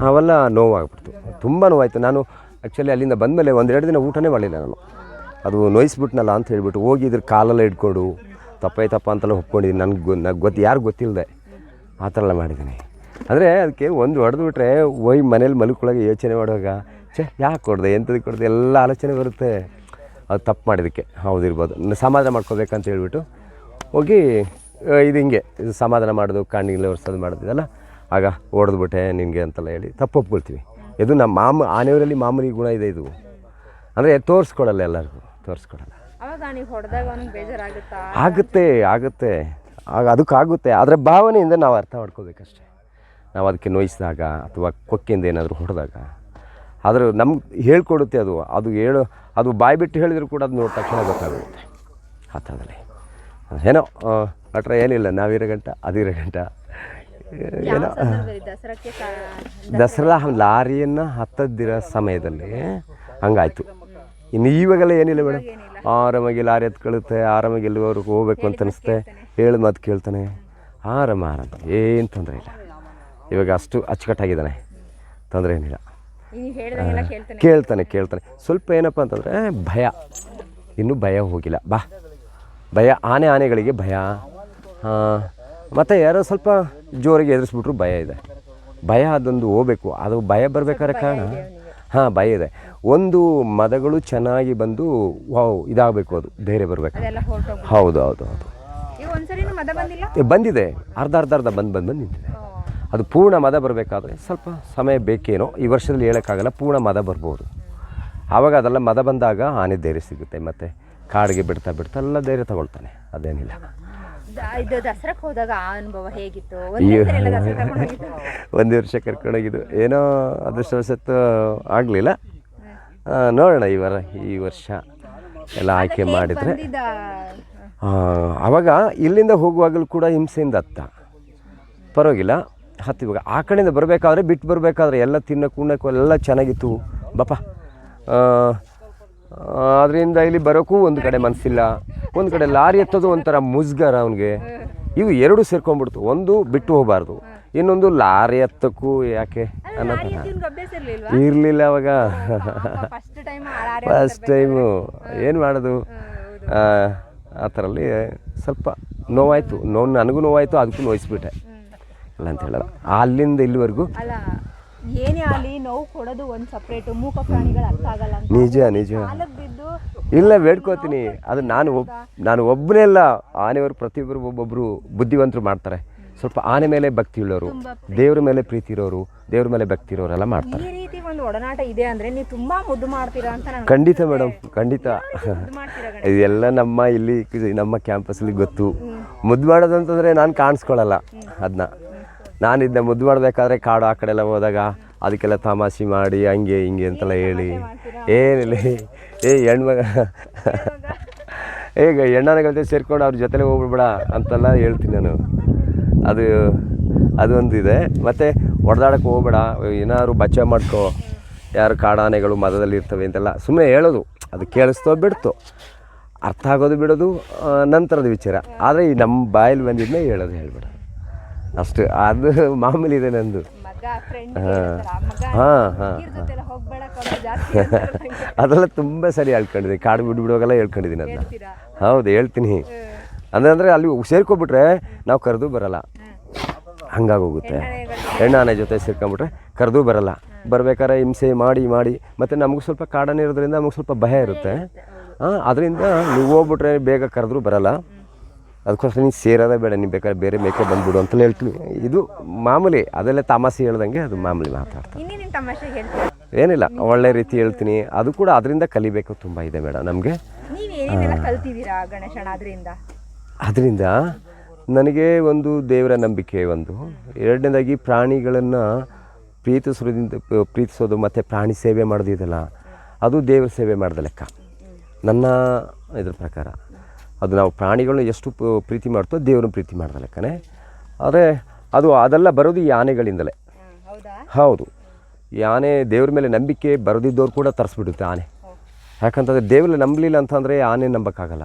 ಅವೆಲ್ಲ ನೋವಾಗ್ಬಿಡ್ತು. ತುಂಬ ನೋವಾಯಿತು. ನಾನು ಆ್ಯಕ್ಚುಲಿ ಅಲ್ಲಿಂದ ಬಂದಮೇಲೆ ಒಂದೆರಡು ದಿನ ಊಟನೇ ಮಾಡಲಿಲ್ಲ ನಾನು. ಅದು ನೋಯಿಸ್ಬಿಟ್ನಲ್ಲ ಅಂತ ಹೇಳಿಬಿಟ್ಟು ಹೋಗಿ ಇದ್ರ ಕಾಲೆಲ್ಲ ಇಟ್ಕೊಂಡು ತಪ್ಪಾಯ್ತಪ್ಪ ಅಂತೆಲ್ಲ ಒಪ್ಕೊಂಡಿದ್ದೀನಿ. ನನಗೆ ನನಗೆ ಗೊತ್ತು ಯಾರು ಗೊತ್ತಿಲ್ಲದೆ ಆ ಥರ ಎಲ್ಲ ಮಾಡಿದ್ದೀನಿ. ಅಂದರೆ ಅದಕ್ಕೆ ಒಂದು ಹೊಡೆದ್ಬಿಟ್ರೆ ಹೋಗಿ ಮನೇಲಿ ಮಲ್ಕೊಳ್ಳೋಕೆ ಯೋಚನೆ ಮಾಡುವಾಗ, ಛೇ, ಯಾಕೆ ಕೊಡ್ದೆ ಎಂಥದ್ದು ಕೊಡ್ದೆ, ಎಲ್ಲ ಆಲೋಚನೆ ಬರುತ್ತೆ. ಅದು ತಪ್ಪು ಮಾಡಿದ್ದಕ್ಕೆ. ಹೌದಿರ್ಬೋದು ಸಮಾಧಾನ ಮಾಡ್ಕೋಬೇಕಂತ ಹೇಳ್ಬಿಟ್ಟು ಹೋಗಿ ಇದು ಹಿಂಗೆ, ಇದು ಸಮಾಧಾನ ಮಾಡೋದು ಕಣ್ಣಿಗೆ ಒರೆಸೋದು ಮಾಡೋದಿದೆಲ್ಲ ಆಗ ಹೊಡೆದ್ಬಿಟ್ಟೆ ನಿನಗೆ ಅಂತೆಲ್ಲ ಹೇಳಿ ತಪ್ಪೊಪ್ಕೊಳ್ತೀವಿ. ಇದು ನಮ್ಮ ಮಾಮ ಆನೆಯವರಲ್ಲಿ ಮಾಮೂಲಿ ಗುಣ ಇದೆ ಇದು. ಅಂದರೆ ತೋರಿಸ್ಕೊಡಲ್ಲ ಎಲ್ಲರಿಗೂ ತೋರಿಸ್ಕೊಡಲ್ಲ ಆಗುತ್ತೆ ಆಗುತ್ತೆ. ಆಗ ಅದಕ್ಕಾಗುತ್ತೆ. ಆದರೆ ಭಾವನೆಯಿಂದ ನಾವು ಅರ್ಥ ಮಾಡ್ಕೋಬೇಕಷ್ಟೆ. ನಾವು ಅದಕ್ಕೆ ನೋಯಿಸಿದಾಗ ಅಥವಾ ಕೊಕ್ಕಿಂದ ಏನಾದರೂ ಹೊಡೆದಾಗ. ಆದರೂ ನಮ್ಗೆ ಹೇಳ್ಕೊಡುತ್ತೆ ಅದು. ಅದು ಹೇಳು ಅದು ಬಾಯಿ ಬಿಟ್ಟು ಹೇಳಿದ್ರು ಕೂಡ ಅದು ನೋಡಿದ ತಕ್ಷಣ ಗೊತ್ತಾಗುತ್ತೆ. ಆ ಥರದಲ್ಲಿ. ಏನೋ ಅಟ್ರ ಏನಿಲ್ಲ. ನಾವಿರೋ ಗಂಟ ಅದಿರೋ ಗಂಟ. ಏನೋ ದಸರಾ ಲಾರಿಯನ್ನು ಹತ್ತದಿರೋ ಸಮಯದಲ್ಲಿ ಹಂಗಾಯ್ತು. ಇನ್ನು ಇವಾಗೆಲ್ಲ ಏನಿಲ್ಲ ಮೇಡಮ್. ಆರಾಮಾಗಿ ಲಾರಿ ಕಳುತ್ತೆ ಆರಾಮಾಗಿ ಎಲ್ಲಿವರೆಗೂ ಹೋಗ್ಬೇಕು ಅಂತ ಅನಿಸುತ್ತೆ. ಹೇಳಿ ಮಾತು ಕೇಳ್ತಾನೆ. ಆರಾಮ ಆರಾಮ ಏನು ತೊಂದರೆ ಇಲ್ಲ. ಇವಾಗ ಅಷ್ಟು ಅಚ್ಚುಕಟ್ಟಾಗಿದ್ದಾನೆ. ತೊಂದರೆ ಏನಿಲ್ಲ. ಕೇಳ್ತಾನೆ. ಕೇಳ್ತಾನೆ ಸ್ವಲ್ಪ ಏನಪ್ಪ ಅಂತಂದರೆ ಭಯ. ಇನ್ನೂ ಭಯ ಹೋಗಿಲ್ಲ. ಬಾ. ಭಯ ಆನೆ ಆನೆಗಳಿಗೆ ಭಯ. ಮತ್ತು ಯಾರೋ ಸ್ವಲ್ಪ ಜೋರಿಗೆ ಎದುರಿಸ್ಬಿಟ್ರು ಭಯ ಇದೆ. ಭಯ ಅದೊಂದು ಹೋಗ್ಬೇಕು. ಅದು ಭಯ ಬರಬೇಕಾದ್ರೆ ಕಾರಣ? ಹಾಂ ಭಯ ಇದೆ. ಒಂದು ಮದಗಳು ಚೆನ್ನಾಗಿ ಬಂದು ವಾವ್ ಇದಾಗಬೇಕು ಅದು. ಧೈರ್ಯ ಬರಬೇಕು. ಹೌದು ಹೌದು ಹೌದು. ಬಂದಿದೆ. ಅರ್ಧ ಅರ್ಧ ಅರ್ಧ ಬಂದು ಬಂದು ಬಂದು ನಿಂತಿದೆ. ಅದು ಪೂರ್ಣ ಮದ ಬರಬೇಕಾದ್ರೆ ಸ್ವಲ್ಪ ಸಮಯ ಬೇಕೇನೋ? ಈ ವರ್ಷದಲ್ಲಿ ಹೇಳೋಕ್ಕಾಗಲ್ಲ ಪೂರ್ಣ ಮದ ಬರ್ಬೋದು. ಆವಾಗ ಅದೆಲ್ಲ ಮದ ಬಂದಾಗ ಆನೆ ಧೈರ್ಯ ಸಿಗುತ್ತೆ ಮತ್ತು ಕಾಡಿಗೆ ಬಿಡ್ತಾ ಬಿಡ್ತಾ ಎಲ್ಲ ಧೈರ್ಯ ತಗೊಳ್ತಾನೆ. ಅದೇನಿಲ್ಲ. ಇದು ದಸರಾಕ್ಕೆ ಹೋದಾಗ ಆ ಅನುಭವ ಹೇಗಿತ್ತು. ಒಂದೇ ವರ್ಷ ಕರ್ಕೊಂಡೋಗಿದ್ದು. ಏನೋ ಅದೃಷ್ಟವಶತ್ತು ಆಗಲಿಲ್ಲ. ನೋಡೋಣ ಈ ವಾರ ಈ ವರ್ಷ ಎಲ್ಲ ಆಯ್ಕೆ ಮಾಡಿದರೆ. ಅವಾಗ ಆವಾಗ ಇಲ್ಲಿಂದ ಹೋಗುವಾಗಲೂ ಕೂಡ ಹಿಂಸೆಯಿಂದ ಹತ್ತ ಪರವಾಗಿಲ್ಲ ಹತ್ತು ಇವಾಗ ಆ ಕಡೆಯಿಂದ ಬರಬೇಕಾದ್ರೆ ಬಿಟ್ಟು ಬರಬೇಕಾದ್ರೆ ಎಲ್ಲ ತಿನ್ನೋಕೆ ಉಣ್ಣೋಕ್ಕೂ ಎಲ್ಲ ಚೆನ್ನಾಗಿತ್ತು. ಬಪ್ಪ ಅದರಿಂದ ಇಲ್ಲಿ ಬರೋಕ್ಕೂ ಒಂದು ಕಡೆ ಮನಸ್ಸಿಲ್ಲ ಒಂದು ಕಡೆ ಲಾರಿ ಎತ್ತೋದು ಒಂಥರ ಮುಜುಗರ ಅವನಿಗೆ. ಇವು ಎರಡು ಸೇರ್ಕೊಂಡ್ಬಿಡ್ತು. ಒಂದು ಬಿಟ್ಟು ಹೋಗಬಾರ್ದು. ಇನ್ನೊಂದು ಲಾರಿ ಎತ್ತಕ್ಕೂ ಯಾಕೆ ಅನ್ನೋ ಥರ ಇವ್ನಿಗೆ ಅಭ್ಯಾಸ ಇರಲಿಲ್ಲ ಅವಾಗ. ಫಸ್ಟ್ ಟೈಮ್ ಏನು ಮಾಡೋದು? ಆ, ಥರಲ್ಲಿ ಸ್ವಲ್ಪ ನೋವಾಯಿತು. ನೋವು ನನಗೂ ನೋವಾಯಿತು ಅದಕ್ಕೂ ನೋಯಿಸ್ಬಿಟ್ಟೆ. ಇಲ್ಲ ಅಂತ ಹೇಳೋದು ಅಲ್ಲಿಂದ ಇಲ್ಲಿವರೆಗೂ ಏನೇ ಆಗಲಿ ನೋವು ಕೊಡೋದು ಒಂದು ಸಪ್ರೇಟು ಮೂಕ ಪ್ರಾಣಿಗಳು ಅರ್ಥ ಆಗಲ್ಲ ಅಂತ. ನಿಜ ನಿಜ. ಕಾಲಕ್ಕೆ ಬಿದ್ದು ಇಲ್ಲ ಬೇಡ್ಕೋತೀನಿ. ಅದು ನಾನು ಒಬ್ ನಾನು ಒಬ್ಬನೇ ಅಲ್ಲ ಆನೆಯವರು ಪ್ರತಿಯೊಬ್ಬರು ಒಬ್ಬೊಬ್ಬರು ಬುದ್ಧಿವಂತರು ಮಾಡ್ತಾರೆ. ಸ್ವಲ್ಪ ಆನೆ ಮೇಲೆ ಭಕ್ತಿ ಉಳ್ಳವರು ದೇವ್ರ ಮೇಲೆ ಪ್ರೀತಿ ಇರೋರು ದೇವ್ರ ಮೇಲೆ ಭಕ್ತಿ ಇರೋರೆಲ್ಲ ಮಾಡ್ತಾರೆ. ಈ ರೀತಿ ಒಂದು ಒಡನಾಟ ಇದೆ ಅಂದ್ರೆ ನೀವು ತುಂಬಾ ಮುದ್ದು ಮಾಡ್ತೀರಾ ಅಂತ ನಾನು ಖಂಡಿತ ಮೇಡಮ್ ಖಂಡಿತ. ಇದೆಲ್ಲ ನಮ್ಮ ಇಲ್ಲಿ ನಮ್ಮ ನಮ್ಮ ಕ್ಯಾಂಪಸ್ಸಲ್ಲಿ ಗೊತ್ತು. ಮುದ್ದು ಮಾಡೋದು ಅಂತಂದರೆ ನಾನು ಕಾಣಿಸ್ಕೊಳ್ಳಲ್ಲ ಅದನ್ನ ನಾನು ಇದನ್ನ ಮುದ್ದು ಮಾಡಬೇಕಾದ್ರೆ ಕಾಡು ಆ ಕಡೆ ಎಲ್ಲ ಹೋದಾಗ ಅದಕ್ಕೆಲ್ಲ ತಮಾಷೆ ಮಾಡಿ ಹಂಗೆ ಹಿಂಗೆ ಅಂತೆಲ್ಲ ಹೇಳಿ. ಏನಿಲ್ಲ. ಏ ಹೆಣ್ಮಗ. ಈಗ ಹೆಣ್ಣಾನೆಗಳ ಜೊತೆ ಸೇರ್ಕೊಂಡು ಅವ್ರ ಜೊತೆಲೇ ಹೋಗ್ಬಿಡ್ಬೇಡ ಅಂತೆಲ್ಲ ಹೇಳ್ತೀನಿ ನಾನು. ಅದು ಅದು ಇದೆ. ಮತ್ತು ಹೊಡೆದಾಡಕ್ಕೆ ಹೋಗ್ಬೇಡ. ಏನಾದ್ರು ಬಚಾವ್ ಮಾಡ್ಕೋ. ಯಾರು ಕಾಡಾನೆಗಳು ಮದದಲ್ಲಿ ಇರ್ತವೆ ಅಂತೆಲ್ಲ ಸುಮ್ಮನೆ ಹೇಳೋದು. ಅದು ಕೇಳಿಸ್ತೋ ಬಿಡ್ತು. ಅರ್ಥ ಆಗೋದು ಬಿಡೋದು ನಂತರದ ವಿಚಾರ. ಆದರೆ ಈ ನಮ್ಮ ಬಾಯಲ್ಲಿ ಬಂದಿದ್ದನ್ನೇ ಹೇಳೋದು ಹೇಳ್ಬೇಡ. ಅಷ್ಟು ಅದು ಮಾಮೂಲಿ ಇದೆ ನಂದು. ಹಾಂ ಹಾಂ ಅದೆಲ್ಲ ತುಂಬ ಸರಿ ಹೇಳ್ಕೊಂಡಿದ್ದೀನಿ ಕಾಡು ಬಿಟ್ಟು ಬಿಡುವಾಗೆಲ್ಲ ಹೇಳ್ಕೊಂಡಿದ್ದೀನಿ ಅದನ್ನ? ಹೌದು ಹೇಳ್ತೀನಿ. ಅಂದ್ರೆ ಅಂದರೆ ಅಲ್ಲಿ ಸೇರ್ಕೊಬಿಟ್ರೆ ನಾವು ಕರೆದು ಬರಲ್ಲ. ಹಂಗಾಗೋಗುತ್ತೆ. ಹೆಣ್ಣಾನೆ ಜೊತೆ ಸೇರ್ಕೊಂಬಿಟ್ರೆ ಕರೆದು ಬರಲ್ಲ. ಬರ್ಬೇಕಾದ್ರೆ ಹಿಂಸೆ ಮಾಡಿ ಮಾಡಿ. ಮತ್ತು ನಮಗೂ ಸ್ವಲ್ಪ ಕಾಡನೇ ಇರೋದ್ರಿಂದ ನಮಗೆ ಸ್ವಲ್ಪ ಭಯ ಇರುತ್ತೆ. ಹಾಂ ಅದರಿಂದ ನೀವು ಹೋಗ್ಬಿಟ್ರೆ ಬೇಗ ಕರೆದ್ರೂ ಬರಲ್ಲ. ಅದಕ್ಕೋಸ್ಕರ ನೀನು ಸೇರೋದೇ ಬೇಡ ನೀನು ಬೇಕಾದ್ರೆ ಬೇರೆ ಮೇಕೆ ಬಂದ್ಬಿಡು ಅಂತಲೇ ಹೇಳ್ತೀವಿ ಇದು ಮಾಮೂಲಿ ಅದೆಲ್ಲ ತಮಾಷೆ ಹೇಳ್ದಂಗೆ ಅದು ಮಾಮೂಲಿ ಮಾತಾಡ್ತಾರೆ. ಏನಿಲ್ಲ ಒಳ್ಳೆ ರೀತಿ ಹೇಳ್ತೀನಿ. ಅದು ಕೂಡ ಅದರಿಂದ ಕಲಿಬೇಕು ತುಂಬ ಇದೆ ಮೇಡಮ್ ನಮಗೆ. ಅದರಿಂದ ನನಗೆ ಒಂದು ದೇವರ ನಂಬಿಕೆ ಒಂದು. ಎರಡನೇದಾಗಿ ಪ್ರಾಣಿಗಳನ್ನು ಪ್ರೀತಿಸೋದ್ರಿಂದ ಪ್ರೀತಿಸೋದು ಮತ್ತು ಪ್ರಾಣಿ ಸೇವೆ ಮಾಡೋದು ಇದೆಲ್ಲ. ಅದು ದೇವರ ಸೇವೆ ಮಾಡಿದ ಲೆಕ್ಕ. ನನ್ನ ಇದ್ರ ಪ್ರಕಾರ. ಅದು ನಾವು ಪ್ರಾಣಿಗಳನ್ನ ಎಷ್ಟು ಪ್ರೀತಿ ಮಾಡ್ತೋ ದೇವ್ರನ್ನ ಪ್ರೀತಿ ಮಾಡಿದ ಲೆಕ್ಕನೇ ಆದರೆ ಅದು ಅದೆಲ್ಲ ಬರೋದು ಈ ಆನೆಗಳಿಂದಲೇ. ಹೌದಾ? ಈ ಆನೆ ದೇವ್ರ ಮೇಲೆ ನಂಬಿಕೆ ಬರೋದಿದ್ದವ್ರು ಕೂಡ ತರಿಸ್ಬಿಡುತ್ತೆ ಆನೆ. ಯಾಕಂತಂದರೆ ದೇವ್ರಲ್ಲಿ ನಂಬಲಿಲ್ಲ ಅಂತಂದರೆ ಆನೆ ನಂಬಕ್ಕಾಗಲ್ಲ.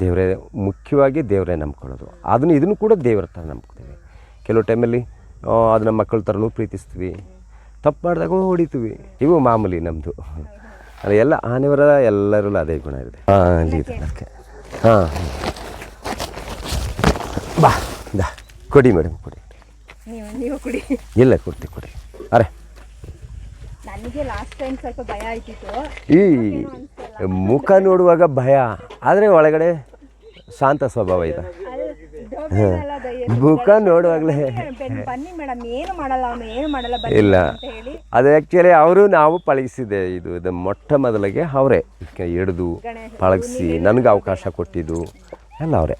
ದೇವರೇ ಮುಖ್ಯವಾಗಿ ದೇವರೇ ನಂಬ್ಕೊಳ್ಳೋದು. ಅದನ್ನು ಇದನ್ನು ಕೂಡ ದೇವ್ರ ಥರ ನಂಬ್ಕೊತೀವಿ ಕೆಲವು ಟೈಮಲ್ಲಿ ಅದನ್ನ ಮಕ್ಕಳ ಥರನೂ ಪ್ರೀತಿಸ್ತೀವಿ. ತಪ್ಪು ಮಾಡಿದಾಗ ಹೊಡಿತೀವಿ. ಇವು ಮಾಮೂಲಿ ನಮ್ಮದು ಅದು ಎಲ್ಲ ಆನೆವರ ಎಲ್ಲರಲ್ಲೂ ಅದೇ ಗುಣ ಇದೆ. ಹಾಂ ಅಲ್ಲಿ ಇದೆ ಅದಕ್ಕೆ ಹಾಂ. ಬಾ ದಾ ಕೊಡಿ ಮೇಡಮ್ ಕೊಡಿ. ನೀವು ನೀವು ಕುಡಿ. ಇಲ್ಲ ಕೊಡ್ತೀವಿ ಕೊಡಿ ಅರೆ. ನನಗೆ ಲಾಸ್ಟ್ ಟೈಮ್ ಸ್ವಲ್ಪ ಭಯ ಆಯ್ತಿತ್ತು ಈ ಮುಖ ನೋಡುವಾಗ ಭಯ. ಆದರೆ ಒಳಗಡೆ ಶಾಂತ ಸ್ವಭಾವ ಇದೆ. ಮುಖ ನೋಡುವಾಗಲೇ. ಬನ್ನಿ ಮೇಡಮ್ ಏನು ಮಾಡಲ್ಲ ಅವನು ಏನು ಮಾಡಲ್ಲ ಬನ್ನಿ ಇಲ್ಲ. ಅಂತ ಹೇಳಿ. ಅದು ಆ್ಯಕ್ಚುಲಿ ಅವರು ನಾವು ಪಳಗಿಸಿದೆ ಇದು ಇದು ಮೊಟ್ಟ ಮೊದಲಿಗೆ ಅವರೇ. ಹಿಡಿದು ಪಳಗಿಸಿ ನನಗೆ ಅವಕಾಶ ಕೊಟ್ಟಿದ್ದು. ಎಲ್ಲ ಅವರೇ.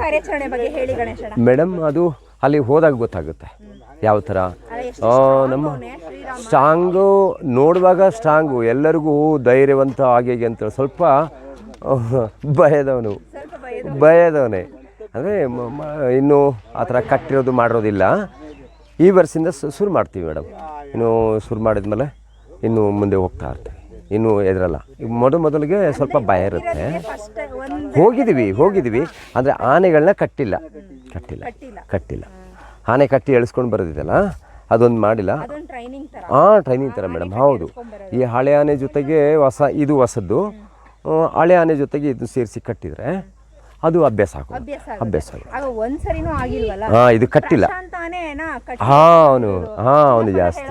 ಕಾರ್ಯಾಚರಣೆ ಬಗ್ಗೆ ಹೇಳಿ ಗಣೇಶ ಮೇಡಮ್ ಅದು ಅಲ್ಲಿ ಹೋದಾಗ ಗೊತ್ತಾಗುತ್ತೆ. ಯಾವ ಥರ? ನಮ್ಮ ಸ್ಟ್ರಾಂಗು ನೋಡುವಾಗ ಸ್ಟ್ರಾಂಗು ಎಲ್ಲರಿಗೂ ಧೈರ್ಯವಂತ ಹಾಗೆ ಹೀಗೆ ಅಂತ ಸ್ವಲ್ಪ ಭಯದವನು. ಭಯದವನೇ. ಅಂದರೆ ಇನ್ನೂ ಆ ಥರ ಕಟ್ಟಿರೋದು ಮಾಡಿರೋದಿಲ್ಲ. ಈ ವರ್ಷದಿಂದ ಶುರು ಮಾಡ್ತೀವಿ ಮೇಡಮ್. ಇನ್ನು ಶುರು ಮಾಡಿದ್ಮೇಲೆ ಇನ್ನು ಮುಂದೆ ಹೋಗ್ತಾ ಇರ್ತೀವಿ. ಇನ್ನು ಎದುರಲ್ಲ. ಮೊದ ಮೊದಲಿಗೆ ಸ್ವಲ್ಪ ಭಯ ಇರುತ್ತೆ. ಹೋಗಿದ್ದೀವಿ ಹೋಗಿದ್ದೀವಿ. ಅಂದರೆ ಆನೆಗಳನ್ನ ಕಟ್ಟಿಲ್ಲ. ಕಟ್ಟಿಲ್ಲ. ಕಟ್ಟಿಲ್ಲ. ಆನೆ ಕಟ್ಟಿ ಎಳ್ಸ್ಕೊಂಡು ಬರೋದಿದೆಯಲ್ಲ? ಅದೊಂದು ಮಾಡಿಲ್ಲ. ಹಾಂ ಟ್ರೈನಿಂಗ್ ಥರ ಮೇಡಮ್. ಹೌದು. ಈ ಹಳೆ ಆನೆ ಜೊತೆಗೆ ಹೊಸ ಇದು ಹೊಸದ್ದು. ಹಳೆ ಆನೆ ಜೊತೆಗೆ ಇದು ಸೇರಿಸಿ ಕಟ್ಟಿದರೆ ಅದು ಅಭ್ಯಾಸ ಆಗೋದು. ಅಭ್ಯಾಸ ಆಗೋದು. ಹಾಂ ಇದು ಕಟ್ಟಿಲ್ಲ. ಹಾಂ ಅವನು ಹಾಂ ಅವನು ಜಾಸ್ತಿ.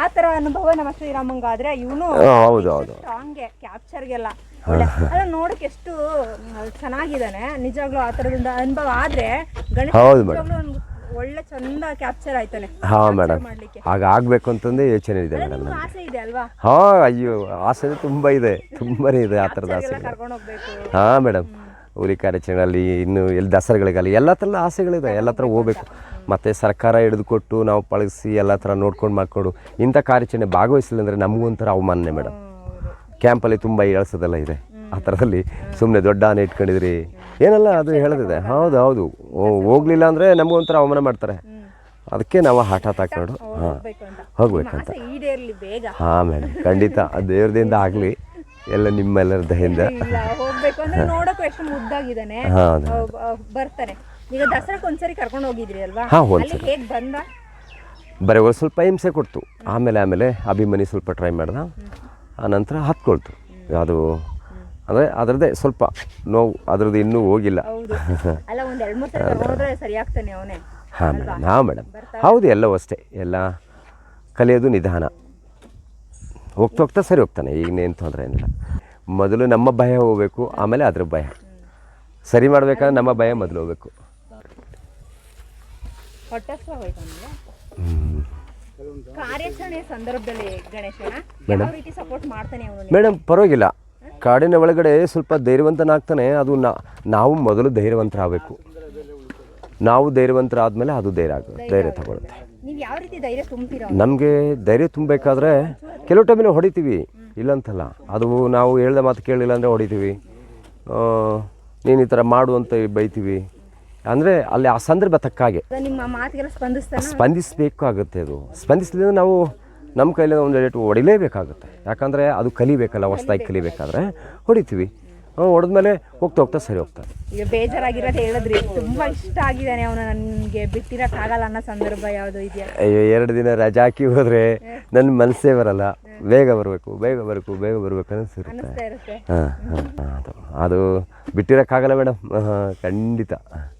ಆ ತರ ಅನುಭವ ನಮ್ಮ ಶ್ರೀರಾಮಂಗಾದ್ರೆ ಇವನು ಹೌದು ಹೌದು. ಸ್ಟ್ರಾಂಗ್ ಕ್ಯಾಪ್ಚರ್ಗೆಲ್ಲ ಒಳ್ಳೆ ಅದನ್ನ ನೋಡಕ್ ಎಷ್ಟು ಚೆನ್ನಾಗಿದ್ದಾನೆ. ನಿಜವಾಗ್ಲೂ ಆ ತರದಿಂದ ಅನುಭವ ಆದ್ರೆ ಗಣೇಶ ಒಳ್ಳೆ ಚಂದ ಕ್ಯಾಪ್ಚರ್ ಆಯ್ತಾನೆ. ಹಾ ಮೇಡಮ್ ಮಾಡ್ಲಿಕ್ಕೆ. ಆಗ ಆಗಬೇಕು ಅಂತಂದೇ ಯೋಚನೆ ಇದೆ ಮೇಡಮ್ ನಿಮ್ಗೂ ಆಸೆ ಇದೆ ಅಲ್ವಾ? ಹಾ ಅಯ್ಯೋ ಆಸೆ ತುಂಬ ಇದೆ ತುಂಬಾ ಇದೆ ಆ ಥರದ ಆಸೆ ಹಾ ಕರ್ಕೊಂಡು ಹೋಗ್ಬೇಕು. ಹಾಂ ಮೇಡಮ್ ಹುಲಿ ಕಾರ್ಯಾಚರಣೆಯಲ್ಲಿ ಇನ್ನು ಎಲ್ಲಿ ದಸರಾಗಳಿಗಲ್ಲಿ ಎಲ್ಲ ಥರದ ಆಸೆಗಳಿದೆ ಎಲ್ಲ ಥರ ಹೋಗ್ಬೇಕು. ಮತ್ತು ಸರ್ಕಾರ ಹಿಡಿದುಕೊಟ್ಟು ನಾವು ಪಳಗಿಸಿ ಎಲ್ಲ ಥರ ನೋಡ್ಕೊಂಡು ಮಾಡ್ಕೊಂಡು ಇಂಥ ಕಾರ್ಯಾಚರಣೆ ಭಾಗವಹಿಸಲಿಲ್ಲ ಅಂದರೆ ನಮಗೂ ಒಂಥರ ಅವಮಾನನೆ ಮೇಡಮ್ ಕ್ಯಾಂಪಲ್ಲಿ ತುಂಬ ಇಳಿಸೋದೆಲ್ಲ ಇದೆ. ಆ ಥರದಲ್ಲಿ ಸುಮ್ಮನೆ ದೊಡ್ಡ ಆನೆ ಇಟ್ಕೊಂಡಿದ್ರಿ ಏನೆಲ್ಲ ಅದು ಹೇಳೋದಿದೆ. ಹೌದು ಹೌದು. ಹೋ- ಹೋಗ್ಲಿಲ್ಲ ಅಂದರೆ ನಮಗೊಂಥರ ಅವಮಾನ ಮಾಡ್ತಾರೆ. ಅದಕ್ಕೆ ನಾವು ಹಠ ತಾಕೊಂಡು ಹಾಂ. ಹೋಗ್ಬೇಕು ಅಂತ. ಹೋಗ್ಬೇಕಂತ ಹಾಂ ಮೇಡಮ್ ಖಂಡಿತ. ಆ ದೇವ್ರದಿಂದ ಆಗಲಿ. ಎಲ್ಲ ನಿಮ್ಮೆಲ್ಲರ ದಯಿಂದ ಹೋಗ್ಬೇಕು ಅಂದ್ರೆ ನೋಡಕ್ಕೂ ಎಷ್ಟು ಮುದ್ದಾಗಿದ್ದಾನೆ. ಹೌದು. ಅವ್- ಅವ್ ಬರ್ತಾನೆ ಈಗ ದಸರಾಕ್ ಒಂದ್ಸರಿ ಕರ್ಕೊಂಡು ಹೋಗಿದ್ರಿ ಅಲ್ವಾ? ಹಾಂ ಅಲ್ಲಿ ಒಂದ್ಸರಿ ಹೇಗ್ ಬಂದ? ಬರೀ ಒಂದು ಸ್ವಲ್ಪ ಹಿಂಸೆ ಕೊಡ್ತು. ಆಮೇಲೆ ಆಮೇಲೆ ಅಭಿಮನಿ ಸ್ವಲ್ಪ ಟ್ರೈ ಮಾಡ್ದ. ನಂತರ ಹತ್ಕೊಳ್ತು. ಅದು ಅಂದರೆ ಅದರದ್ದೇ ಸ್ವಲ್ಪ ನೋವು ಅದರದ್ದು ಇನ್ನೂ ಹೋಗಿಲ್ಲ. ಹಾಂ ಮೇಡಮ್ ಹಾಂ ಮೇಡಮ್ ಹೌದು ಎಲ್ಲವೂ ಅಷ್ಟೇ. ಎಲ್ಲ ಕಲಿಯೋದು ನಿಧಾನ. ಹೋಗ್ತಾ ಹೋಗ್ತಾ ಸರಿ ಹೋಗ್ತಾನೆ ಈಗನೇನು ತೊಂದರೆ ಏನಿಲ್ಲ. ಮೊದಲು ನಮ್ಮ ಭಯ ಹೋಗಬೇಕು ಆಮೇಲೆ ಅದ್ರ ಭಯ. ಸರಿ ಮಾಡಬೇಕಾದ್ರೆ ನಮ್ಮ ಭಯ ಮೊದಲು ಹೋಗ್ಬೇಕು. ಮೇಡಮ್ ಪರವಾಗಿಲ್ಲ. ಕಾಡಿನ ಒಳಗಡೆ ಸ್ವಲ್ಪ ಧೈರ್ಯವಂತನಾಗ್ತಾನೆ ಅದು ನಾ ನಾವು ಮೊದಲು ಧೈರ್ಯವಂತರಾಗಬೇಕು. ನಾವು ಧೈರ್ಯವಂತರಾದ್ಮೇಲೆ ಅದು ಧೈರ್ಯ ಆಗ ಧೈರ್ಯ ತಗೊಳುತ್ತೆ. ನಮಗೆ ಧೈರ್ಯ ತುಂಬಬೇಕಾದ್ರೆ ಕೆಲವು ಟೈಮಿನ ಹೊಡಿತೀವಿ. ಇಲ್ಲಂತಲ್ಲ ಅದು ನಾವು ಹೇಳ್ದ ಮಾತು ಕೇಳಿಲ್ಲ ಅಂದರೆ ಹೊಡಿತೀವಿ. ನೀನು ಈ ಥರ ಮಾಡು ಅಂತ ಬೈತೀವಿ. ಅಂದರೆ ಅಲ್ಲಿ ಆ ಸಂದರ್ಭ ತಕ್ಕಾಗೆ ಆಗುತ್ತೆ ಸ್ಪಂದಿಸಬೇಕಾಗುತ್ತೆ ಅದು. ಸ್ಪಂದಿಸಲಿಲ್ಲ ನಾವು ನಮ್ಮ ಕೈಲಿ ಒಂದು ರೇಟ್ ಹೊಡಿಲೇಬೇಕಾಗುತ್ತೆ ಯಾಕಂದರೆ ಅದು ಕಲಿಬೇಕಲ್ಲ ಹೊಸ್ದಾಗಿ ಕಲಿಬೇಕಾದ್ರೆ. ಹೊಡಿತೀವಿ. ಹೊಡೆದ್ಮೇಲೆ ಹೋಗ್ತಾ ಹೋಗ್ತಾ ಸರಿ ಹೋಗ್ತಾ. ಈಗ ಬೇಜಾರಾಗಿರೋದು ಹೇಳಿದ್ರಿ. ತುಂಬಾ ಇಷ್ಟ ಆಗಿದ್ದಾನೆ ಅವನು ನನಗೆ. ಬಿಟ್ಟಿರೋಕ್ಕಾಗಲ್ಲ ಅನ್ನೋ ಸಂದರ್ಭ ಯಾವುದು ಇದೆಯಾ? ಅಯ್ಯೋ ಎರಡು ದಿನ ರಜಾ ಹಾಕಿ ಹೋದರೆ ನನ್ನ ಮನಸ್ಸೇ ಬರಲ್ಲ. ಬೇಗ ಬರಬೇಕು ಬೇಗ ಬರಬೇಕು ಬೇಗ ಬರಬೇಕು ಅಂತ ಅನಿಸ್ತಾ ಇರುತ್ತೆ. ಹಾಂ ಹಾಂ ಅದು ಬಿಟ್ಟಿರೋಕ್ಕಾಗಲ್ಲ ಮೇಡಮ್ ಖಂಡಿತ.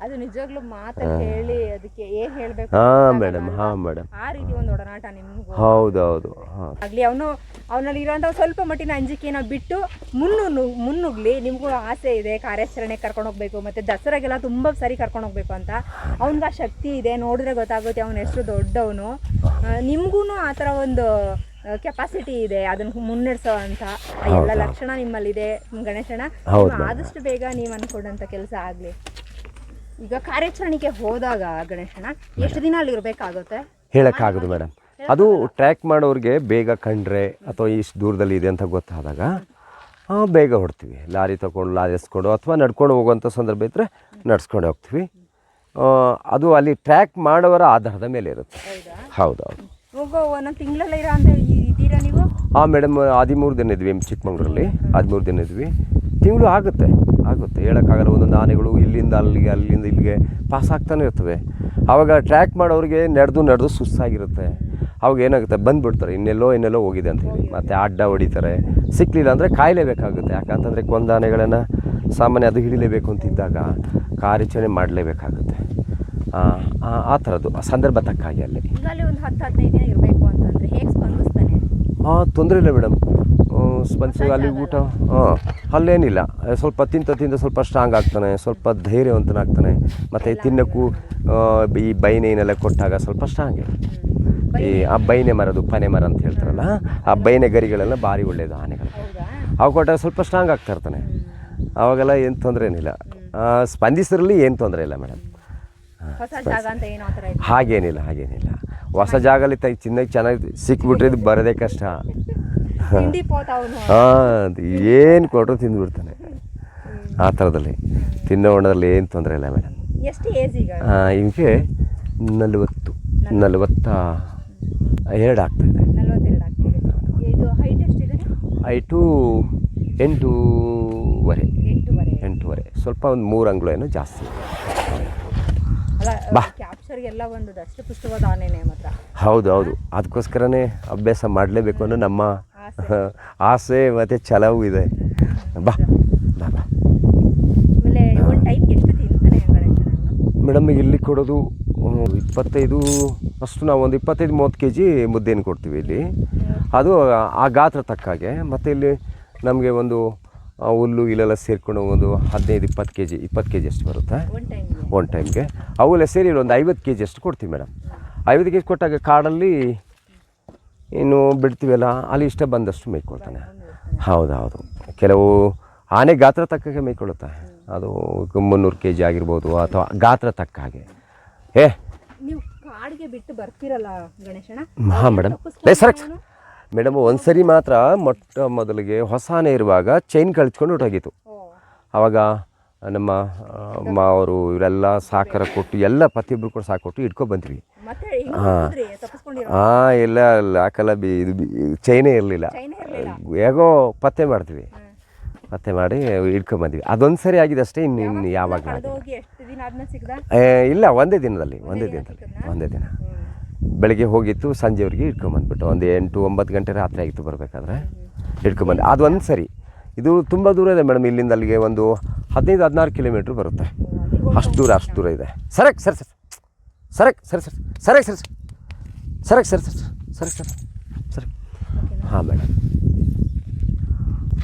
ಅದು ನಿಜವಾಗ್ಲೂ ಮಾತು ಹೇಳಿ ಅದಕ್ಕೆ ಏನು ಹೇಳಬೇಕು ಹಾಂ ಮೇಡಮ್ ಹಾಂ ಮೇಡಮ್ ಆ ರೀತಿ ಒಂದು ಒಡನಾಟ ನಿಮ್ಗೆ ಹೌದು ಹೌದು ಹಾಂ. ಆಗ್ಲಿ ಅವನು ಅವನಲ್ಲಿ ಇರುವಂತ ಸ್ವಲ್ಪ ಮಟ್ಟಿನ ಅಂಜಿಕೆನ ಬಿಟ್ಟು ಮುನ್ನು ಮುನ್ನುಗ್ಲಿ ನಿಮ್ಗೂ ಆಸೆ ಇದೆ ಕಾರ್ಯಾಚರಣೆ ಕರ್ಕೊಂಡು ಹೋಗ್ಬೇಕು ಮತ್ತೆ ದಸರಾಗೆಲ್ಲ ತುಂಬಾ ಸರಿ ಕರ್ಕೊಂಡು ಹೋಗ್ಬೇಕು ಅಂತ. ಅವ್ನಿಗೆ ಆ ಶಕ್ತಿ ಇದೆ ನೋಡಿದ್ರೆ ಗೊತ್ತಾಗುತ್ತೆ ಅವನು ಎಷ್ಟು ದೊಡ್ಡವನು. ನಿಮ್ಗೂನು ಆ ಥರ ಒಂದು ಕೆಪಾಸಿಟಿ ಇದೆ ಅದನ್ನ ಮುನ್ನಡೆಸೋ ಅಂತ. ಎಲ್ಲ ಲಕ್ಷಣ ನಿಮ್ಮಲ್ಲಿದೆ ಗಣೇಶಣ್ಣ. ಆದಷ್ಟು ಬೇಗ ನೀವು ಅನ್ಕೊಂಡಂತ ಕೆಲಸ ಆಗ್ಲಿ. ಈಗ ಕಾರ್ಯಾಚರಣೆಗೆ ಹೋದಾಗ ಗಣೇಶಣ್ಣ ಎಷ್ಟು ದಿನ ಅಲ್ಲಿ ಇರ್ಬೇಕಾಗುತ್ತೆ? ಹೇಳೋಕ್ಕಾಗೋದು ಮೇಡಮ್. ಅದು ಟ್ರ್ಯಾಕ್ ಮಾಡೋರಿಗೆ ಬೇಗ ಕಂಡ್ರೆ ಅಥವಾ ಇಷ್ಟು ದೂರದಲ್ಲಿ ಇದೆ ಅಂತ ಗೊತ್ತಾದಾಗ ಬೇಗ ಹೊಡ್ತೀವಿ. ಲಾರಿ ತೊಗೊಂಡು ಲಾರಿ ಎಸ್ಕೊಂಡು ಅಥವಾ ನಡ್ಕೊಂಡು ಹೋಗುವಂಥ ಸಂದರ್ಭ ಇದ್ದರೆ ನಡ್ಸ್ಕೊಂಡು ಹೋಗ್ತೀವಿ. ಅದು ಅಲ್ಲಿ ಟ್ರ್ಯಾಕ್ ಮಾಡೋವರ ಆಧಾರದ ಮೇಲೆ ಇರುತ್ತೆ. ಹೌದಾ? ಹೌದು. ಹಾಂ ಮೇಡಮ್ ಹದಿಮೂರು ದಿನ ಇದ್ವಿ ಚಿಕ್ಕಮಂಗ್ಳೂರಲ್ಲಿ. ಹದಿಮೂರು ದಿನ ಇದ್ವಿ. ತಿಂಗಳು ಆಗುತ್ತೆ ಆಗುತ್ತೆ. ಹೇಳೋಕ್ಕಾಗಲ್ಲ ಒಂದೊಂದು ಆನೆಗಳು ಇಲ್ಲಿಂದ ಅಲ್ಲಿಗೆ ಅಲ್ಲಿಂದ ಇಲ್ಲಿಗೆ ಪಾಸ್ ಆಗ್ತಾನೆ ಇರ್ತವೆ. ಆವಾಗ ಟ್ರ್ಯಾಕ್ ಮಾಡೋರಿಗೆ ನಡೆದು ನಡೆದು ಸುಸ್ತಾಗಿರುತ್ತೆ. ಅವಾಗ ಏನಾಗುತ್ತೆ ಬಂದುಬಿಡ್ತಾರೆ. ಇನ್ನೆಲ್ಲೋ ಇನ್ನೆಲ್ಲೋ ಹೋಗಿದೆ ಅಂತ ಹೇಳಿ. ಮತ್ತು ಅಡ್ಡ ಹೊಡಿತಾರೆ. ಸಿಕ್ಕಲಿಲ್ಲ ಅಂದರೆ ಕಾಯಲೇಬೇಕಾಗುತ್ತೆ ಯಾಕಂತಂದರೆ ಕೊಂದಾನೆಗಳನ್ನು ಸಾಮಾನ್ಯ ಅದು ಹಿಡಿಲೇಬೇಕು ಅಂತಿದ್ದಾಗ ಕಾರ್ಯಾಚರಣೆ ಮಾಡಲೇಬೇಕಾಗುತ್ತೆ. ಆ ಥರದ್ದು ಆ ಸಂದರ್ಭ ತಕ್ಕಾಗಿ ಅಲ್ಲಿ. ಅಲ್ಲಿ ಒಂದು ಹತ್ತು ಹದಿನೈದು ದಿನ ಇರಬೇಕು ಅಂತಂದ್ರೆ ಹೇಗೆ ಸ್ಪಂದಿಸ್ತಾನೆ? ಹಾಂ ತೊಂದರೆ ಇಲ್ಲ ಮೇಡಮ್. ಸ್ಪಂದಿಸಿ ಅಲ್ಲಿ ಊಟ ಹಾಂ ಅಲ್ಲೇನಿಲ್ಲ. ಸ್ವಲ್ಪ ತಿಂತ ತಿಂತ ಸ್ವಲ್ಪ ಸ್ಟ್ರಾಂಗ್ ಆಗ್ತಾನೆ. ಸ್ವಲ್ಪ ಧೈರ್ಯವಂತನಾಗ್ತಾನೆ. ಮತ್ತು ತಿನ್ನಕ್ಕೂ ಈ ಬೈನೇನೆಲ್ಲ ಕೊಟ್ಟಾಗ ಸ್ವಲ್ಪ ಸ್ಟ್ರಾಂಗ್ ಈ ಆ ಬೈನೆ ಮರದು ಪನೆ ಮರ ಅಂತ ಹೇಳ್ತಾರಲ್ಲ ಆ ಬೈನೆ ಗರಿಗಳೆಲ್ಲ ಭಾರಿ ಒಳ್ಳೆಯದು ಆನೆಗಳು. ಅವು ಕೊಟ್ಟಾಗ ಸ್ವಲ್ಪ ಸ್ಟ್ರಾಂಗ್ ಆಗ್ತಾ ಇರ್ತಾನೆ. ಅವಾಗೆಲ್ಲ ಏನು ತೊಂದರೆ ಏನಿಲ್ಲ. ಸ್ಪಂದಿಸಿರಲಿ ಏನು ತೊಂದರೆ ಇಲ್ಲ ಮೇಡಮ್. ಹಾಗೇನಿಲ್ಲ ಹಾಗೇನಿಲ್ಲ. ಹೊಸ ಜಾಗಲಿ ತೈ ಚಿನ್ನಕ್ಕೆ ಚೆನ್ನಾಗಿ ಸಿಕ್ಬಿಟ್ರೆ ಇದು ಬರೋದೇ ಕಷ್ಟ. ಹಾಂ ಏನು ಕೊಟ್ಟರು ತಿಂದುಬಿಡ್ತಾನೆ. ಆ ಥರದಲ್ಲಿ. ತಿನ್ನೋ ಹಣ್ಣದಲ್ಲಿ ಏನು ತೊಂದರೆ ಇಲ್ಲ ಮೇಡಮ್. ಇವಕ್ಕೆ ನಲವತ್ತು. ನಲವತ್ತ ಎರಡು ಆಗ್ತಾಯಿದೆ ನಲ್ವತ್ತೆರಡು ಆಗ್ತಿದೆ. ಇದು ಹೈಟ್ ಎಷ್ಟಿದೆ ಐಟು ಎಂಟೂವರೆ. ಎಂಟೂವರೆ. ಎಂಟೂವರೆ. ಸ್ವಲ್ಪ ಒಂದು ಮೂರು ಅಂಗ್ಳು ಏನೋ ಜಾಸ್ತಿ. ಅಲ್ಲ ಬಾ. ಕ್ಯಾಪ್ಚರ್ ವೀಕ್ಷಕರಿಗೆಲ್ಲ ಒಂದು ದಷ್ಟಪುಷ್ಟವಾದ ಆನೆನೆ ಮಾತ್ರ ಹೌದು ಹೌದು ಅದಕ್ಕೋಸ್ಕರನೇ ಅಭ್ಯಾಸ ಮಾಡಲೇಬೇಕು ಅನ್ನೋ ನಮ್ಮ ಆಸೆ. ಮತ್ತು ಛಲವು ಇದೆ. ಬಾ. ಬಾ ಬಾ. ಆಮೇಲೆ ಒಂದು ಟೈಮ್ ಎಷ್ಟು ತಿಂತಾನೆ ಮೇಡಮ್ ಇಲ್ಲಿ ಕೊಡೋದು ಇಪ್ಪತ್ತೈದು ಫಸ್ಟ್ ನಾವು ಒಂದು ಇಪ್ಪತ್ತೈದು ಮೂವತ್ತು ಕೆ ಜಿ ಮುದ್ದೆಯನ್ನು ಕೊಡ್ತೀವಿ ಇಲ್ಲಿ. ಅದು ಆ ಗಾತ್ರ ತಕ್ಕ ಹಾಗೆ. ಮತ್ತು ಇಲ್ಲಿ ನಮಗೆ ಒಂದು ಹುಲ್ಲು ಇಲ್ಲೆಲ್ಲ ಸೇರಿಕೊಂಡು ಒಂದು ಹದಿನೈದು ಇಪ್ಪತ್ತು ಕೆ ಜಿ ಇಪ್ಪತ್ತು ಕೆ ಜಿ ಅಷ್ಟು ಬರುತ್ತೆ. ಒನ್ ಟೈಮ್ಗೆ ಅವೆಲ್ಲ ಸೇರಿ ಒಂದು ಐವತ್ತು ಕೆ ಜಿ ಅಷ್ಟು ಕೊಡ್ತೀವಿ ಮೇಡಮ್. ಐವತ್ತು ಕೆ ಜಿ ಕೊಟ್ಟಾಗ ಕಾಡಲ್ಲಿ ಇನ್ನು ಬಿಡ್ತೀವಲ್ಲ ಅಲ್ಲಿ ಇಷ್ಟ ಬಂದಷ್ಟು ಮೇಯ್ಕೊಳ್ತಾನೆ. ಹೌದು ಹೌದು ಕೆಲವು ಆನೆ ಗಾತ್ರ ತಕ್ಕಾಗೆ ಮೇಯ್ಕೊಳ್ಳುತ್ತೆ? ಅದು ಮುನ್ನೂರು ಕೆ ಜಿ ಆಗಿರ್ಬೋದು ಅಥವಾ ಗಾತ್ರ ತಕ್ಕ ಹಾಗೆ. ಏ. ನೀವು ಕಾಡಿಗೆ ಬಿಟ್ಟು ಬರ್ತೀರಲ್ಲ ಗಣೇಶಣ್ಣ? ಹಾಂ ಮೇಡಮ್. ಸರಕ್ ಮೇಡಮ್ ಒಂದ್ಸರಿ ಮಾತ್ರ ಮೊಟ್ಟ ಮೊದಲಿಗೆ ಹೊಸಾನೇ ಇರುವಾಗ ಚೈನ್ ಕಳಿಸ್ಕೊಂಡು ಹೊರಟೋಗಿತ್ತು. ಆವಾಗ ನಮ್ಮ ಅಮ್ಮ ಮಾವರು ಇವರೆಲ್ಲ ಸಾಕರ ಕೊಟ್ಟು ಎಲ್ಲ ಪ್ರತಿಯೊಬ್ಬರು ಕೂಡ ಸಾಕೊಟ್ಟು ಇಟ್ಕೊಂಡು ಬಂದ್ವಿ. ಹಾಂ. ಹಾಂ ಇಲ್ಲ ಲಾಕಲ್ಲ ಬಿ ಇದು ಚೈನೇ ಇರ್ಲಿಲ್ಲ. ಹೇಗೋ ಪತ್ತೆ ಮಾಡ್ತೀವಿ. ಪತ್ತೆ ಮಾಡಿ ಇಟ್ಕೊಂಬಂದ್ವಿ ಅದೊಂದು ಸರಿ ಆಗಿದೆ ಅಷ್ಟೇ ಇನ್ನು ಇನ್ನು ಯಾವಾಗ ಏ, ಇಲ್ಲ ಒಂದೇ ದಿನದಲ್ಲಿ ಒಂದೇ ದಿನದಲ್ಲಿ ಒಂದೇ ದಿನ. ಬೆಳಗ್ಗೆ ಹೋಗಿತ್ತು ಸಂಜೆವರೆಗೆ ಇಟ್ಕೊಂಬಂದ್ಬಿಟ್ಟು ಒಂದು ಎಂಟು ಒಂಬತ್ತು ಗಂಟೆ ರಾತ್ರಿ ಆಗಿತ್ತು ಬರಬೇಕಾದ್ರೆ. ಇಟ್ಕೊಂಬಂದು ಅದು ಒಂದು ಸರಿ ಇದು ತುಂಬ ದೂರ ಇದೆ ಮೇಡಮ್ ಇಲ್ಲಿಂದ ಅಲ್ಲಿಗೆ ಒಂದು ಹದಿನೈದು ಹದಿನಾರು ಕಿಲೋಮೀಟ್ರ್ ಬರುತ್ತೆ. ಅಷ್ಟು ದೂರ ಅಷ್ಟು ದೂರ ಇದೆ. ಸರಕ್ ಸರ್ ಸರ್. ಸರಕ್ ಸರಿ ಸರ್. ಸರಕ್ ಸರ್ ಸರಕ್ ಸರ್ ಸರ್ ಸರಕ್ ಸರ್ ಸರಿ. ಹಾಂ ಮೇಡಮ್.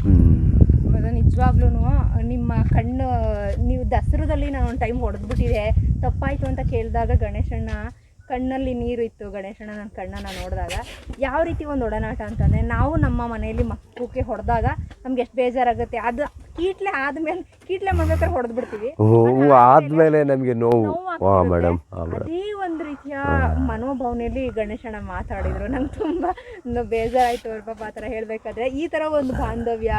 ಹ್ಞೂ ನಿಜವಾಗ್ಲೂ ನಿಮ್ಮ ಕಣ್ಣು ನೀವು ದಸರಾದಲ್ಲಿ ನಾನು ಒಂದು ಟೈಮ್ ಹೊಡೆದ್ಬಿಟ್ಟಿದೆ. ತಪ್ಪಾಯಿತು ಅಂತ ಕೇಳಿದಾಗ ಗಣೇಶಣ್ಣ ಕಣ್ಣಲ್ಲಿ ನೀರು ಇತ್ತು. ಗಣೇಶಣ್ಣ ನನ್ನ ಕಣ್ಣನ್ನು ನೋಡಿದಾಗ ಯಾವ ರೀತಿ ಒಂದು ಒಡನಾಟ ಅಂತಂದರೆ ನಾವು ನಮ್ಮ ಮನೆಯಲ್ಲಿ ಮಕ್ಕಳಿಗೆ ಹೊಡೆದಾಗ ನಮ್ಗೆ ಎಷ್ಟು ಬೇಜಾರಾಗುತ್ತೆ. ಅದು ಕೀಟ್ಲೆ ಆದ್ಮೇಲೆ ಕೀಟ್ಲೆ ಮಾಡ್ಬೇಕಾದ್ರೆ ಹೊಡೆದ್ಬಿಡ್ತೀವಿ. ಬಿಡ್ತೀವಿ ಆದ್ಮೇಲೆ ನಮಗೆ ನೋವು. ಮೇಡಮ್ ಅದೇ ಒಂದು ರೀತಿಯ ಮನೋಭಾವನೆಯಲ್ಲಿ ಗಣೇಶಣ್ಣ ಮಾತಾಡಿದ್ರು. ನಂಗೆ ತುಂಬ ಬೇಜಾರಾಯ್ತು. ಅವ್ರ ಪಾಪ ಆ ಥರ ಹೇಳಬೇಕಾದ್ರೆ ಈ ಥರ ಒಂದು ಬಾಂಧವ್ಯ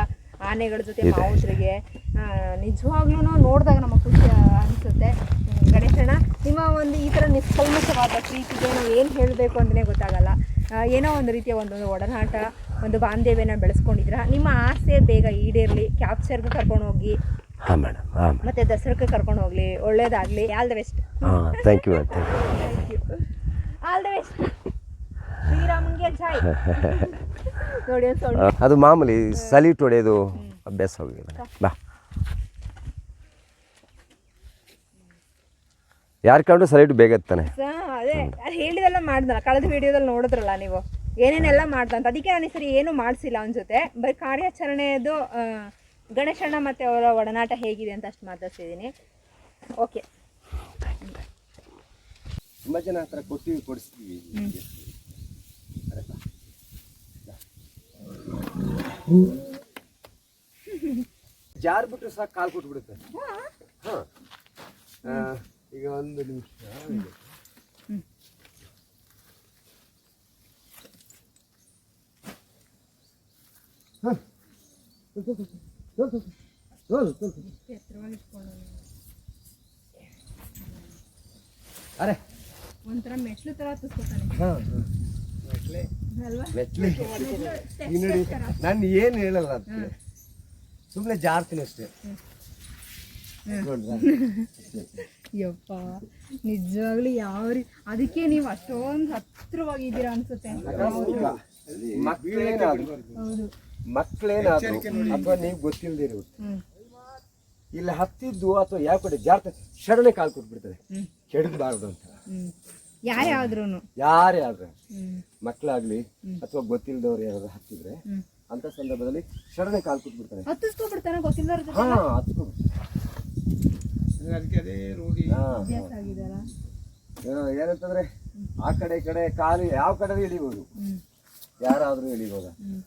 ಆನೆಗಳ ಜೊತೆ ಮಾವುತರಿಗೆ ನಿಜವಾಗ್ಲೂ ನೋಡಿದಾಗ ನಮಗೆ ಖುಷಿ ಅನಿಸುತ್ತೆ. ಗಣೇಶಣ್ಣ ನಿಮ್ಮ ಒಂದು ಈ ಥರ ನಿಷ್ಕಲ್ಮಶವಾದ ಪ್ರೀತಿಗೆ ನಾವು ಏನು ಹೇಳಬೇಕು ಅಂತಲೇ ಗೊತ್ತಾಗಲ್ಲ. ಏನೋ ಒಂದು ರೀತಿಯ ಒಂದು ಒಡನಾಟ ಒಂದು ಬಾಂಧವ್ಯನ ಬೆಳೆಸ್ಕೊಂಡಿದ್ರ ನಿಮ್ಮ ಆಸೆ ಬೇಗ ಈಡೇರಲಿ ಕ್ಯಾಪ್ಚರ್ಗೆ ಕರ್ಕೊಂಡು ಹೋಗಿ. ಹಾಂ ಮೇಡಮ್ ಹಾಂ ಮತ್ತೆ ದಸರಕ್ಕೆ ಕರ್ಕೊಂಡು ಹೋಗ್ಲಿ ಒಳ್ಳೇದಾಗ್ಲಿ. ಆಲ್ ದ ಬೆಸ್ಟ್ ಹಾಂ thank you thank you all the best ಶ್ರೀರಾಮ್ಗೆ ಜೈ. ನೋಡಿ ಒಂದು ಸೊಳ್ಳೆ ಅದು ಮಾಮೂಲಿ ಸಲ್ಯೂಟ್ ಹೊಡೆಯೋದು ಅಭ್ಯಾಸ ಹೋಗಿದೆ. ಬಾ. ಯಾರು ಕಂಡು ಸಲ್ಯೂಟ್ ಬೇಗ ತಾನೆ ಸ- ಅದೇ ಹೇಳಿದೆಲ್ಲ ಮಾಡ್ದಲ್ಲ ಕಳೆದ ವಿಡಿಯೋದಲ್ಲಿ ನೋಡಿದ್ರಲ್ಲ ನೀವು? ಏನೇನೆಲ್ಲ ಮಾಡ್ದಂತ ಅದಕ್ಕೆ ನಾನು ಈ ಸರಿ ಏನು ಮಾಡಿಸಿಲ್ಲ ಅವನ ಜೊತೆ. ಬರೀ ಕಾರ್ಯಾಚರಣೆಯದು ಗಣೇಶಣ್ಣ ಮತ್ತೆ ಅವರ ಒಡನಾಟ ಹೇಗಿದೆ ಅಂತ ಅಷ್ಟು ಮಾತಾಡ್ತಿದ್ದೀನಿ ಓಕೆ ತುಂಬ ಜನ ಹತ್ರ ಕೊಟ್ಟಿವಿ ಕೊಡಿಸ್ತೀವಿ. ಜಾರ್ ಬಿಟ್ಟು ಸಾಕು ಕಾಲು ಕೊಟ್ಬಿಡುತ್ತೆ. ಹಾಂ. ಈಗ ಒಂದು ನಿಮಿಷ. ಅರೆ. ಒಂಥರ ಮೆಟ್ಲು ತರ ಹತ್ತಿಸ್ಕೊತಾನೆ ಈಗ ನೋಡಿ ನಾನು ಏನು ಹೇಳಲ್ಲ ಅದಕ್ಕೆ ಸುಮ್ಮನೆ ಜಾರ್ತೀನಿ ಅಷ್ಟೇ? ಯಪ್ಪ ನಿಜವಾಗ್ಲೂ ಯಾವ ರೀ ಅದಕ್ಕೆ ನೀವು ಅಷ್ಟೊಂದು ಹತ್ರವಾಗಿದ್ದೀರಾ ಅನ್ಸುತ್ತೆ. ಮಕ್ಕಳೇನಾದ್ರು. ಹೌದು. ಮಕ್ಕಳೇನಾದ್ರು ಅಥವಾ ನೀವು ಗೊತ್ತಿಲ್ಲದೆ ಹ್ಮ್. ಇಲ್ಲಿ ಹತ್ತಿದ್ದು ಅಥವಾ ಯಾವ ಕಡೆ ಜಾರ್ತ ಶರಣೆ ಕಾಲು ಕೊಟ್ಬಿಡ್ತದೆ. ಕೆಡದ್ಬಾರ್ದು ಕೆಡಗಬಾರ್ದು ಅಂತ. ಯಾರ್ಯಾದ್ರೂ ಯಾರೇ ಆದ್ರೆ ಮಕ್ಕಳಾಗ್ಲಿ ಅಥವಾ ಗೊತ್ತಿಲ್ಲದವ್ರು ಯಾರಾದ್ರು ಹತ್ತಿದ್ರೆ ಅಂತ ಸಂದರ್ಭದಲ್ಲಿ ಶರಣೆ ಕಾಲು ಕುತ್ಬಿಡ್ತಾರೆ. ಹತ್ತಿಸ್ಕೊಂಡ್ಬಿಡ್ತಾನೆ ಗೊತ್ತಿಲ್ಲದ್ರ ಜೊತೆ? ಹಾ ಹತ್ಕೊಬಿಡ್ತಾರೆ ಹಾ. ಅಭ್ಯಾಸ ಆಗಿದೆಯಲ್ಲ? ಏನೋ ಏನಂತಂದ್ರೆ ಆ ಕಡೆ ಈ ಕಡೆ ಕಾಲು ಯಾವ ಕಡೆ ಇಳಿಬೋದು. ಯಾರಾದ್ರೂ ಇಳಿಬೋದ? ಹ್ಮ್.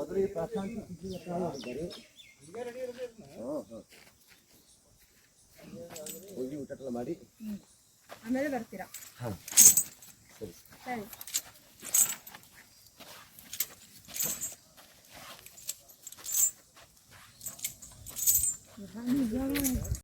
ಮೊದಲು ಪ್ರಶಾಂತ. ಹೋಗಿ ಊಟ ಮಾಡಿ. ಆಮೇಲೆ ಬರ್ತೀರಾ? ಹಾಂ. ಸರಿ. ಸರಿ.